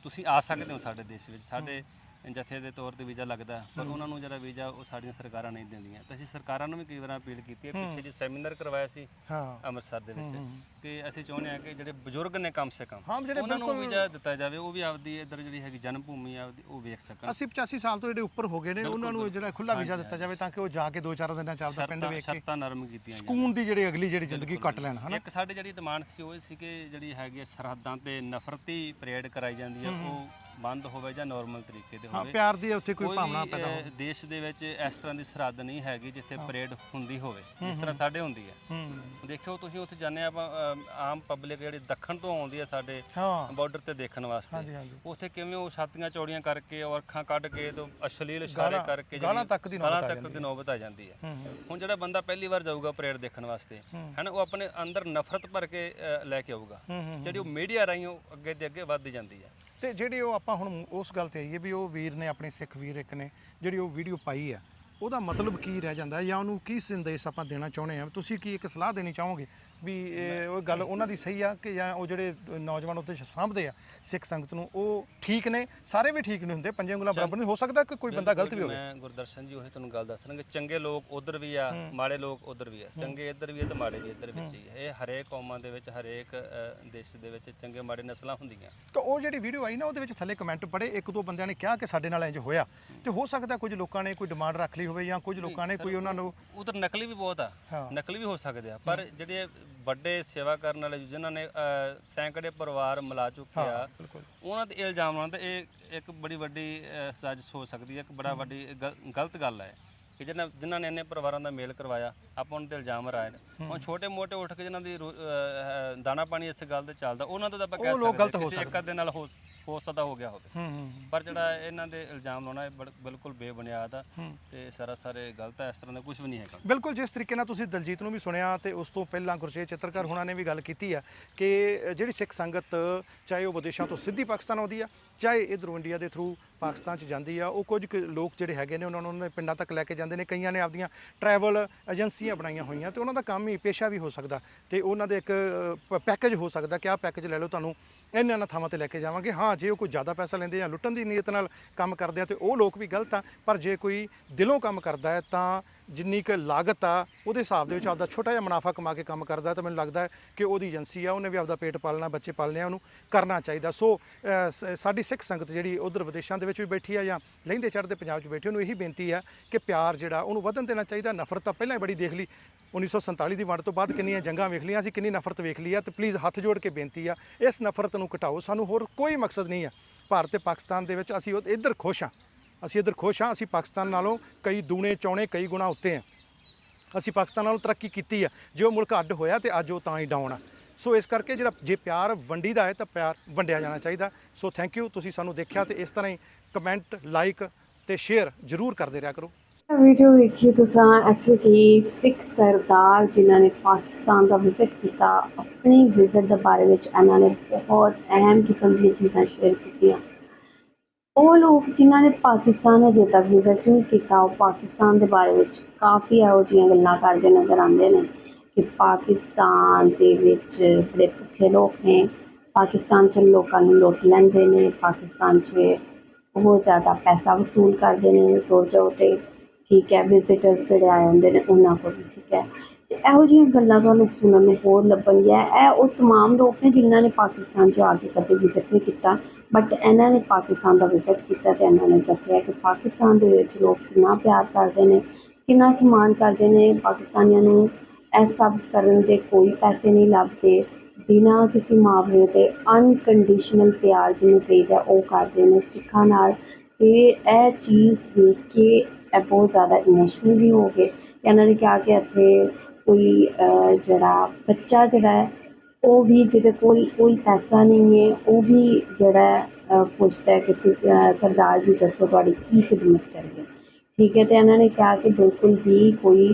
ਤੁਸੀਂ ਆ ਸਕਦੇ ਹੋ ਸਾਡੇ ਦੇਸ਼ ਵਿੱਚ। ਸਾਡੇ ਜਥੇ ਦੇ ਤੌਰ ਤੇ ਵੀਜ਼ਾ ਲੱਗਦਾ ਪਰ ਉਹਨਾਂ ਨੂੰ ਜਿਹੜਾ ਵੀਜ਼ਾ ਉਹ ਸਾਡੀਆਂ ਸਰਕਾਰਾਂ ਨਹੀਂ ਦਿੰਦੀਆਂ। ਤਾਂ ਅਸੀਂ ਸਰਕਾਰਾਂ ਨੂੰ ਵੀ ਕਈ ਵਾਰ ਅਪੀਲ ਕੀਤੀ ਹੈ ਪਿੱਛੇ ਜੀ ਸੈਮੀਨਾਰ ਕਰਵਾਇਆ ਸੀ ਹਾਂ। ਅੰਮ੍ਰਿਤਸਰ ਦੇ ਵਿੱਚ ਕਿ ਅਸੀਂ ਚਾਹੁੰਦੇ ਹਾਂ ਕਿ ਜਿਹੜੇ ਬਜ਼ੁਰਗ ਨੇ ਕਮ ਸੇ ਕਮ ਉਹਨਾਂ ਨੂੰ ਵੀਜ਼ਾ ਦਿੱਤਾ ਜਾਵੇ ਉਹ ਵੀ ਆਪਦੀ ਇੱਧਰ ਜਿਹੜੀ ਹੈਗੀ ਜਨਮ ਭੂਮੀ ਆ ਆਪਦੀ ਉਹ ਵੇਖ ਸਕਣ। 80 85 ਸਾਲ ਤੋਂ ਜਿਹੜੇ ਉੱਪਰ ਹੋ ਗਏ ਨੇ ਉਹਨਾਂ ਨੂੰ ਜਿਹੜਾ ਖੁੱਲਾ ਵੀਜ਼ਾ ਦਿੱਤਾ ਜਾਵੇ ਤਾਂ ਕਿ ਉਹ ਜਾ ਕੇ ਦੋ ਚਾਰ ਦਿਨਾਂ ਚ ਆਪਦਾ ਪਿੰਡ ਵੇਖ ਕੇ ਸ਼ਰਤਾਂ ਨਰਮ ਕੀਤੀਆਂ ਸਕੂਨ ਦੀ ਜਿਹੜੀ ਅਗਲੀ ਜਿਹੜੀ ਜ਼ਿੰਦਗੀ ਕੱਟ ਲੈਣ ਹਨਾ? ਇੱਕ ਸਾਡੇ ਜਿਹੜੀ ਡਿਮਾਂਡ ਸੀ ਉਹ ਸੀ ਕਿ ਜਿਹੜੀ ਹੈਗੀ ਸਰਹੱਦਾਂ ਤੇ ਨਫ਼ਰਤੀ ਪਰੇਡ ਕਰਾਈ ਜਾਂਦੀ ਹੈ। ਉਹ ਬੰਦ ਹੋਵੇ ਜਾਂ ਨਾਰਮਲ ਤਰੀਕੇ ਤੇ ਹਾਂ ਹੋਵੇ ਪਿਆਰ ਦੀ ਉੱਥੇ ਕੋਈ ਭਾਵਨਾ ਪੈਦਾ ਅਹ, ਹੋਵੇ। ਦੇਸ਼ ਦੇ ਵਿੱਚ ਇਸ ਤਰ੍ਹਾਂ ਦੀ ਸਰਹੱਦ ਨਹੀਂ ਹੈਗੀ ਜਿੱਥੇ ਪਰੇਡ ਹੁੰਦੀ ਹੋਵੇ ਜਿਸ ਤਰ੍ਹਾਂ ਸਾਡੇ ਹੁੰਦੀ ਹੈ। ਹੂੰ। ਦੇਖਿਓ ਤੁਸੀਂ ਉੱਥੇ ਜਾਂਦੇ ਆ ਆਪਾਂ ਅਹ, ਆਮ ਪਬਲਿਕ ਜਿਹੜੀ ਦੱਖਣ ਤੋਂ ਆਉਂਦੀ ਹੈ ਸਾਡੇ ਹਾਂ। ਬਾਰਡਰ ਤੇ ਦੇਖਣ ਵਾਸਤੇ। ਹਾਂਜੀ ਉੱਥੇ ਕਿਵੇਂ ਉਹ ਛਾਤੀਆਂ ਚੌੜੀਆਂ ਕਰਕੇ ਔਰ ਅੱਖਾਂ ਕੱਢ ਕੇ ਤੋਂ ਅਸ਼ਲੀਲ ਇਸ਼ਾਰੇ ਗਾਲਾਂ- ਕਰਕੇ ਗਾਲਾਂ ਜਿਹੜੀ- ਤੱਕ ਦੀ ਨੌਬਤ ਗਾਲਾਂ ਆ ਤੱਕ ਦੀ ਨੌਬਤ ਆ ਜਾਂਦੀ ਹੈ। ਹੂੰ ਹੂੰ। ਹੁਣ ਜਿਹੜਾ ਬੰਦਾ ਪਹਿਲੀ ਵਾਰ ਜਾਊਗਾ ਪਰੇਡ ਦੇਖਣ ਵਾਸਤੇ ਹੈਨਾ ਉਹ ਆਪਣੇ ਅੰਦਰ ਨਫ਼ਰਤ ਭਰ ਕੇ ਅਹ, ਲੈ ਕੇ ਆਊਗਾ। ਹੂੰ, ਹੂੰ ਜਿਹੜੀ ਉਹ ਮੀਡੀਆ ਰਾਹੀਂ ਉਹ ਅੱਗੇ ਦੇ ਅੱਗੇ ਵੱਧਦੀ ਜਾਂਦੀ ਹੈ। ਤੇ ਜਿਹੜੀ ਉਹ ਆਪਾਂ ਹੁਣ ਉਸ ਗੱਲ ਤੇ ਆਈਏ ਵੀ ਉਹ ਵੀਰ ਨੇ, ਆਪਣੇ ਸਿੱਖ ਵੀਰ ਇੱਕ ਨੇ, ਜਿਹੜੀ ਉਹ ਵੀਡੀਓ ਪਾਈ ਆ। ਉਹਦਾ ਮਤਲਬ ਕੀ ਰਹਿ ਜਾਂਦਾ ਜਾਂ ਉਹਨੂੰ ਕੀ ਸੰਦੇਸ਼ ਆਪਾਂ ਦੇਣਾ ਚਾਹੁੰਦੇ ਆ ਤੁਸੀਂ ਕੀ ਇੱਕ ਸਲਾਹ ਦੇਣੀ ਚਾਹੋਗੇ ਵੀ ਇਹ ਉਹ ਗੱਲ ਉਹਨਾਂ ਦੀ ਸਹੀ ਆ ਕਿ ਜਾਂ ਉਹ ਜਿਹੜੇ ਨੌਜਵਾਨ ਉੱਤੇ ਸਾਂਭਦੇ ਆ ਸਿੱਖ ਸੰਗਤ ਨੂੰ ਉਹ ਠੀਕ ਨੇ? ਸਾਰੇ ਵੀ ਠੀਕ ਨਹੀਂ ਹੁੰਦੇ? ਪੰਜੇ ਉਂਗਲਾਂ ਬਰਾਬਰ ਨਹੀਂ? ਹੋ ਸਕਦਾ ਕਿ ਕੋਈ ਬੰਦਾ ਗਲਤ ਵੀ ਹੋਵੇ? ਮੈਂ ਗੁਰਦਰਸ਼ਨ ਜੀ ਉਹੀ ਤੁਹਾਨੂੰ ਗੱਲ ਦੱਸ ਰਿਹਾ ਕਿ ਚੰਗੇ ਲੋਕ ਉਧਰ ਵੀ ਆ ਮਾੜੇ ਲੋਕ ਉਧਰ ਵੀ ਆ। ਚੰਗੇ ਇੱਧਰ ਵੀ ਆ ਤੇ ਮਾੜੇ ਵੀ ਇੱਧਰ ਵਿੱਚ ਹੀ। ਇਹ ਹਰੇਕ ਕੌਮਾਂ ਦੇ ਵਿੱਚ ਹਰੇਕ ਦੇਸ਼ ਦੇ ਵਿੱਚ ਚੰਗੇ ਮਾੜੇ ਨਸਲਾਂ ਹੁੰਦੀਆਂ। ਤਾਂ ਉਹ ਜਿਹੜੀ ਵੀਡੀਓ ਆਈ ਨਾ ਉਹਦੇ ਵਿੱਚ ਥੱਲੇ ਕਮੈਂਟ ਪੜੇ ਇੱਕ ਦੋ ਬੰਦਿਆਂ ਨੇ ਕਿਹਾ ਕਿ ਸਾਡੇ ਨਾਲ ਇੰਜ ਹੋਇਆ। ਤੇ ਹੋ ਸਕਦਾ ਕੁਝ ਲੋਕਾਂ ਨੇ ਕੋਈ ਡਿਮਾਂਡ ਰੱਖ ਲਈ ਹੋਵੇ ਜਾਂ ਕੁਝ ਲੋਕਾਂ ਨੇ ਕੋਈ ਉਹਨਾਂ ਨੂੰ ਉਧਰ ਨਕਲੀ ਵੀ ਬਹੁਤ ਆ। ਹਾਂ। ਨਕਲੀ ਵੀ ਹੋ ਸਕਦੇ ਆ ਪਰ ਜਿਹੜੇ ਵੱਡੇ ਸੇਵਾ ਕਰਨ ਵਾਲੇ ਜਿਨ੍ਹਾਂ ਨੇ ਸੈਂਕੜੇ ਪਰਿਵਾਰ ਮਿਲਾ ਚੁੱਕੇ ਆ ਬਿਲਕੁਲ। ਉਹਨਾਂ ਤੇ ਇਲਜ਼ਾਮ ਲਾਉਣਾ ਤੇ ਇਹ ਇੱਕ ਬੜੀ ਵੱਡੀ ਸਾਜ਼ਿਸ਼ ਹੋ ਸਕਦੀ ਹੈ ਇੱਕ ਬੜਾ ਵੱਡੀ ਗਲ- ਗਲਤ ਗੱਲ ਹੈ ਕਿ ਜਿਨ੍ਹਾਂ ਜਿਨ੍ਹਾਂ ਨੇ ਇੰਨੇ ਪਰਿਵਾਰਾਂ ਦਾ ਮੇਲ ਕਰਵਾਇਆ ਆਪਾਂ ਉਹਨਾਂ ਤੇ ਇਲਜ਼ਾਮ ਰਾਏ ਹੁਣ ਛੋਟੇ ਮੋਟੇ ਉੱਠ ਕੇ ਜਿਨ੍ਹਾਂ ਦੀ ਰੋ- ਦਾਣਾ ਪਾਣੀ ਇਸ ਗੱਲ ਤੇ ਚੱਲਦਾ ਉਹਨਾਂ ਦਾ ਤਾਂ ਆਪਾਂ ਕਹਿ ਉਹ ਲੋਕ ਸਕਦੇ ਗਲਤ ਹੋ ਕਿਸੇ ਇੱਕ ਅੱਧੇ ਨਾਲ ਹੋ ਹੋ ਸਕਦਾ ਹੋ ਗਿਆ ਹੋਵੇ। ਹੂੰ ਹੂੰ ਪਰ ਜਿਹੜਾ ਇਹਨਾਂ ਦੇ ਇਲਜ਼ਾਮ ਲਾਉਣਾ ਇਹ ਬੜ- ਬਿਲਕੁਲ ਬੇਬੁਨਿਆਦ ਆ। ਤੇ ਸਾਰਾ ਸਾਰੇ ਗਲਤ ਹੈ ਇਸ ਤਰ੍ਹਾਂ ਦਾ ਕੁਝ ਵੀ ਨਹੀਂ ਹੈਗਾ। ਬਿਲਕੁਲ ਜਿਸ ਤਰੀਕੇ ਨਾਲ ਤੁਸੀਂ ਦਲਜੀਤ ਨੂੰ ਵੀ ਸੁਣਿਆ ਤੇ ਉਸ ਤੋਂ ਪਹਿਲਾਂ ਗੁਰਸ਼ੇਰ ਚਿੱਤਰਕਾਰ ਹੁਣਾਂ ਨੇ ਵੀ ਗੱਲ ਕੀਤੀ ਆ ਕਿ ਜਿਹੜੀ ਸਿੱਖ ਸੰਗਤ ਚਾਹੇ ਉਹ ਵਿਦੇਸ਼ਾਂ ਤੋਂ ਸਿੱਧੀ ਪਾਕਿਸਤਾਨ ਆਉਂਦੀ ਆ ਚਾਹੇ ਇਧਰੋਂ ਇੰਡੀਆ ਦੇ ਥਰੂ ਪਾਕਿਸਤਾਨ ਚ ਜਾਂਦੀ ਆ, ਉਹ ਕੁਝ ਕੁ ਲੋਕ ਜਿਹੜੇ ਹੈਗੇ ਨੇ, ਉਹਨਾਂ ਨੂੰ ਉਹਨਾਂ ਦੇ ਪਿੰਡਾਂ ਤੱਕ ਲੈ ਕੇ ਜਾਂਦੇ ਨੇ। ਕਈਆਂ ਨੇ ਆਪਦੀਆਂ ਟਰੈਵਲ ਏਜੰਸੀਆਂ ਬਣਾਈਆਂ ਹੋਈਆਂ ਤੇ ਉਹਨਾਂ ਦਾ ਕੰਮ ਹੀ ਪੇਸ਼ਾ ਵੀ ਹੋ ਸਕਦਾ ਤੇ ਉਹਨਾਂ ਦੇ ਇੱਕ ਪੈਕੇਜ ਹੋ ਸਕਦਾ ਕਿ ਆਹ ਪੈਕੇਜ ਲੈ ਲਓ, ਤੁਹਾਨੂੰ ਇਹਨਾਂ ਇਹਨਾਂ ਥਾਵਾਂ ਤੇ ਲੈ ਕੇ ਜਾਵਾਂਗੇ। ਹਾਂ, ਜੇ ਉਹ ਕੋਈ ਜ਼ਿਆਦਾ ਪੈਸਾ ਲੈਂਦੇ ਜਾਂ ਲੁੱਟਣ ਦੀ ਨੀਅਤ ਨਾਲ ਕੰਮ ਕਰਦੇ ਆ ਤੇ ਉਹ ਲੋਕ ਵੀ ਗਲਤ ਆ, ਪਰ ਜੇ ਕੋਈ ਦਿਲੋਂ ਕੰਮ ਕਰਦਾ ਹੈ ਤਾਂ ਜਿੰਨੀ ਕੁ ਲਾਗਤ ਆ, ਉਹਦੇ ਹਿਸਾਬ ਦੇ ਵਿੱਚ ਆਪਦਾ ਛੋਟਾ ਜਿਹਾ ਮੁਨਾਫਾ ਕਮਾ ਕੇ ਕੰਮ ਕਰਦਾ ਤਾਂ ਮੈਨੂੰ ਲੱਗਦਾ ਕਿ ਉਹਦੀ ਏਜੰਸੀ ਆ, ਉਹਨੇ ਵੀ ਆਪਦਾ ਪੇਟ ਪਾਲਣਾ, ਬੱਚੇ ਪਾਲਣੇ ਆ, ਉਹਨੂੰ ਕਰਨਾ ਚਾਹੀਦਾ। ਸੋ ਸ- ਸਾਡੀ ਸਿੱਖ ਸੰਗਤ ਜਿਹੜੀ ਉਧਰ ਵਿਦੇਸ਼ਾਂ ਦੇ ਵਿੱਚ ਵੀ ਬੈਠੀ ਆ ਜਾਂ ਲਹਿੰਦੇ ਚੜ੍ਹਦੇ ਪੰਜਾਬ 'ਚ ਬੈਠੇ, ਉਹਨੂੰ ਇਹੀ ਬੇਨਤੀ ਆ ਕਿ ਪਿਆਰ ਜਿਹੜਾ, ਉਹਨੂੰ ਵਧਣ ਦੇਣਾ ਚਾਹੀਦਾ। ਨਫ਼ਰਤ ਤਾਂ ਪਹਿਲਾਂ ਹੀ ਬੜੀ ਦੇਖ ਲਈ। 1947 ਦੀ ਵੰਡ ਤੋਂ ਬਾਅਦ ਕਿੰਨੀਆਂ ਜੰਗਾਂ ਵੇਖ ਲਈਆਂ ਅਸੀਂ ਕਿੰਨੀ ਨਫ਼ਰਤ ਵੇਖ ਲਈ ਆ ਤੇ ਪਲੀਜ਼ ਹੱਥ ਜੋੜ ਕੇ ਬੇਨਤੀ ਆ, ਇਸ ਨਫ਼ਰਤ ਨੂੰ ਘਟਾਓ। ਸਾਨੂੰ ਹੋਰ ਕੋਈ ਮਕਸਦ ਨਹੀਂ ਆ। ਭਾਰਤ ਤੇ ਪਾਕਿਸਤਾਨ ਦੇ ਵਿੱਚ ਅਸੀਂ ਉਹ- ਇੱਧਰ ਖੁਸ਼ ਆ। ਅਸੀਂ ਇੱਧਰ ਖੁਸ਼ ਆ, ਅਸੀਂ ਪਾਕਿਸਤਾਨ ਨਾਲੋਂ ਕਈ ਦੂਣੇ, ਚੌਣੇ, ਕਈ ਗੁਣਾ ਉੱਤੇ ਆ। ਅਸੀਂ ਪਾਕਿਸਤਾਨ ਨਾਲੋਂ ਤਰੱਕੀ ਕੀਤੀ ਆ। ਜੇ ਉਹ ਮੁਲਕ ਅੱਡ ਹੋਇਆ ਤੇ ਅੱਜ ਉਹ ਤਾਂ ਹੀ ਡਾਊਨ ਆ। ਸੋ ਇਸ ਕਰਕੇ ਜਿਹੜਾ ਜੇ ਪਿਆਰ ਵੰਡੀਦਾ ਹੈ ਤਾਂ ਪਿਆਰ ਵੰਡਿਆ ਜਾਣਾ ਚਾਹੀਦਾ। ਸੋ ਥੈਂਕ ਯੂ ਤੁਸੀਂ ਸਾਨੂੰ ਦੇਖਿਆ ਤੇ ਇਸ ਤਰ੍ਹਾਂ ਹੀ ਕਮੈਂਟ ਲਾਈਕ ਤੇ ਸ਼ੇਅਰ ਜ਼ਰੂਰ ਕਰਦੇ ਰਿਹਾ ਕਰੋ। ਵੀਡੀਓ ਵੇਖੀ ਤੁਸੀਂ ਐਕਚੁਅਲੀ ਜੀ ਸਿੱਖ ਸਰਦਾਰ ਜਿਨ੍ਹਾਂ ਨੇ ਪਾਕਿਸਤਾਨ ਦਾ ਵਿਜ਼ਿਟ ਕੀਤਾ, ਆਪਣੀ ਵਿਜ਼ਿਟ ਦੇ ਬਾਰੇ ਵਿੱਚ ਇਹਨਾਂ ਨੇ ਬਹੁਤ ਅਹਿਮ ਕਿਸਮ ਦੀਆਂ ਚੀਜ਼ਾਂ ਸ਼ੇਅਰ ਕੀਤੀਆਂ। ਉਹ ਲੋਕ ਜਿਨ੍ਹਾਂ ਨੇ ਪਾਕਿਸਤਾਨ ਅਜੇ ਤੱਕ ਵਿਜ਼ਿਟ ਨਹੀਂ ਕੀਤਾ, ਉਹ ਪਾਕਿਸਤਾਨ ਦੇ ਬਾਰੇ ਵਿੱਚ ਕਾਫੀ ਇਹੋ ਜਿਹੀਆਂ ਗੱਲਾਂ ਕਰਦੇ ਨਜ਼ਰ ਆਉਂਦੇ ਨੇ। ਕਿ ਪਾਕਿਸਤਾਨ ਦੇ ਵਿੱਚ ਬੜੇ ਭੁੱਖੇ ਲੋਕ ਨੇ ਪਾਕਿਸਤਾਨ 'ਚ ਲੋਕਾਂ ਨੂੰ ਲੁੱਟ ਲੈਂਦੇ ਨੇ ਪਾਕਿਸਤਾਨ 'ਚ ਬਹੁਤ ਜ਼ਿਆਦਾ ਪੈਸਾ ਵਸੂਲ ਕਰਦੇ ਨੇ ਤੁਰ ਜਾਓ ਤੇ ਠੀਕ ਹੈ ਵਿਜ਼ਿਟਰਸ ਜਿਹੜੇ ਆਏ ਹੁੰਦੇ ਨੇ ਉਹਨਾਂ ਕੋਲ ਵੀ ਠੀਕ ਹੈ ਤੇ ਇਹੋ ਜਿਹੀਆਂ ਗੱਲਾਂ ਤੁਹਾਨੂੰ ਸੁਣਨ ਨੂੰ ਹੋਰ ਲੱਭਣਗੀਆਂ ਇਹ ਉਹ तमाम ਲੋਕ ਨੇ ਜਿਨ੍ਹਾਂ ਨੇ ਪਾਕਿਸਤਾਨ 'ਚ ਆ ਕੇ ਕਦੇ ਵਿਜ਼ਿਟ ਨਹੀਂ ਕੀਤਾ ਬਟ ਇਹਨਾਂ ਨੇ ਪਾਕਿਸਤਾਨ ਦਾ ਵਿਜ਼ਿਟ ਕੀਤਾ ਤੇ ਇਹਨਾਂ ਨੇ ਦੱਸਿਆ ਕਿ ਪਾਕਿਸਤਾਨ ਦੇ ਵਿੱਚ ਲੋਕ ਕਿੰਨਾ ਪਿਆਰ ਕਰਦੇ ਨੇ ਕਿੰਨਾ ਸਨਮਾਨ ਕਰਦੇ ਨੇ ਪਾਕਿਸਤਾਨੀਆਂ ਨੂੰ ਇਹ ਸਭ ਕਰਨ ਦੇ ਕੋਈ ਪੈਸੇ ਨਹੀਂ ਲੱਭਦੇ। ਬਿਨਾਂ ਕਿਸੇ ਮੁਆਵਜ਼ੇ ਦੇ ਅਨਕੰਡੀਸ਼ਨਲ ਪਿਆਰ ਜਿਹਨੂੰ ਕਹੀਦਾ ਉਹ ਕਰਦੇ ਨੇ ਸਿੱਖਾਂ ਨਾਲ। ਅਤੇ ਇਹ ਚੀਜ਼ ਵੇਖ ਕੇ ਇਹ ਬਹੁਤ ਜ਼ਿਆਦਾ ਇਮੋਸ਼ਨਲ ਵੀ ਹੋ ਗਏ। ਇਹਨਾਂ ਨੇ ਕਿਹਾ ਕਿ ਇੱਥੇ ਕੋਈ ਜਿਹੜਾ ਬੱਚਾ ਜਿਹੜਾ ਹੈ, ਉਹ ਵੀ ਜਿਹਦੇ ਕੋਲ ਕੋਈ ਪੈਸਾ ਨਹੀਂ ਹੈ, ਉਹ ਵੀ ਜਿਹੜਾ ਪੁੱਛਦਾ ਕਿ ਸ- ਸਰਦਾਰ ਜੀ ਦੱਸੋ ਤੁਹਾਡੀ ਕੀ ਖਿਦਮਤ ਕਰੀਏ ਠੀਕ ਹੈ, ਤੇ ਇਹਨਾਂ ਨੇ ਕਿਹਾ ਕਿ ਬਿਲਕੁਲ ਵੀ ਕੋਈ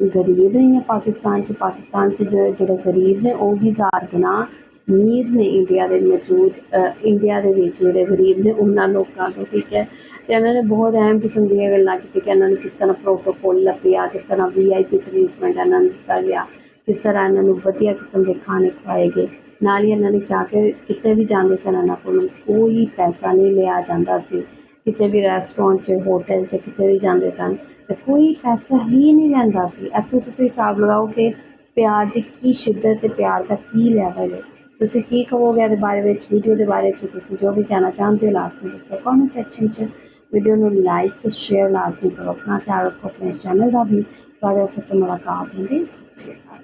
ਗਰੀਬ ਨਹੀਂ ਹੈ ਪਾਕਿਸਤਾਨ 'ਚ ਪਾਕਿਸਤਾਨ 'ਚ ਜੋ ਜਿਹੜੇ ਗਰੀਬ ਨੇ ਉਹ ਵੀ ਹਜ਼ਾਰ ਗੁਣਾ ਅਮੀਰ ਨੇ ਇੰਡੀਆ ਦੇ ਮੌਜੂਦ ਅ, ਇੰਡੀਆ ਦੇ ਵਿੱਚ ਜਿਹੜੇ ਗਰੀਬ ਨੇ ਉਹਨਾਂ ਲੋਕਾਂ ਤੋਂ ਠੀਕ ਹੈ? ਅਤੇ ਇਹਨਾਂ ਨੇ ਬਹੁਤ ਅਹਿਮ ਕਿਸਮ ਦੀਆਂ ਗੱਲਾਂ ਕੀਤੀ ਕਿ ਇਹਨਾਂ ਨੂੰ ਕਿਸ ਤਰ੍ਹਾਂ ਪ੍ਰੋਟੋਕੋਲ ਲੱਭਿਆ ਕਿਸ ਤਰ੍ਹਾਂ ਵੀ ਆਈ ਪੀ ਟਰੀਟਮੈਂਟ ਇਹਨਾਂ ਨੂੰ ਦਿੱਤਾ ਗਿਆ ਕਿਸ ਤਰ੍ਹਾਂ ਇਹਨਾਂ ਨੂੰ ਵਧੀਆ ਕਿਸਮ ਦੇ ਖਾਣੇ ਖਵਾਏ ਗਏ। ਨਾਲ ਹੀ ਇਹਨਾਂ ਨੇ ਕਿਹਾ ਕਿ ਕਿਤੇ ਵੀ ਜਾਂਦੇ ਸਨ ਇਹਨਾਂ ਕੋਲੋਂ ਕੋਈ ਪੈਸਾ ਨਹੀਂ ਲਿਆ ਜਾਂਦਾ ਸੀ। ਕਿਤੇ ਵੀ ਰੈਸਟੋਰੈਂਟ 'ਚ ਹੋਟਲ 'ਚ ਕਿਤੇ ਵੀ ਜਾਂਦੇ ਸਨ। ਤੇ ਕੋਈ ਪੈਸਾ ਹੀ ਨਹੀਂ ਲੈਂਦਾ ਸੀ। ਇੱਥੋਂ ਤੁਸੀਂ ਹਿਸਾਬ ਲਗਾਓ ਕਿ ਪਿਆਰ ਦੀ ਕੀ ਸ਼ਿੱਦਤ ਤੇ ਪਿਆਰ ਦਾ ਕੀ ਲੈਵਲ ਹੈ। ਤੁਸੀਂ ਕੀ ਕਹੋਗੇ ਇਹਦੇ ਬਾਰੇ ਵਿੱਚ ਵੀਡੀਓ ਦੇ ਬਾਰੇ ਵਿੱਚ, ਤੁਸੀਂ ਜੋ ਵੀ ਕਹਿਣਾ ਚਾਹੁੰਦੇ ਹੋ ਲਾਜ਼ਮੀ ਦੱਸੋ। ਕਮੈਂਟ ਸੈਕਸ਼ਨ 'ਚ ਵੀਡੀਓ ਨੂੰ ਲਾਈਕ ਤੇ ਸ਼ੇਅਰ ਲਾਜ਼ਮੀ ਕਰੋ। ਆਪਣਾ ਖਿਆਲ ਰੱਖੋ, ਆਪਣੇ ਚੈਨਲ ਦਾ ਵੀ। ਤੁਹਾਡੇ ਉੱਤੇ ਮੁਲਾਕਾਤ ਹੁੰਦੀ ਸਤਿ ਸ਼੍ਰੀ ਅਕਾਲ।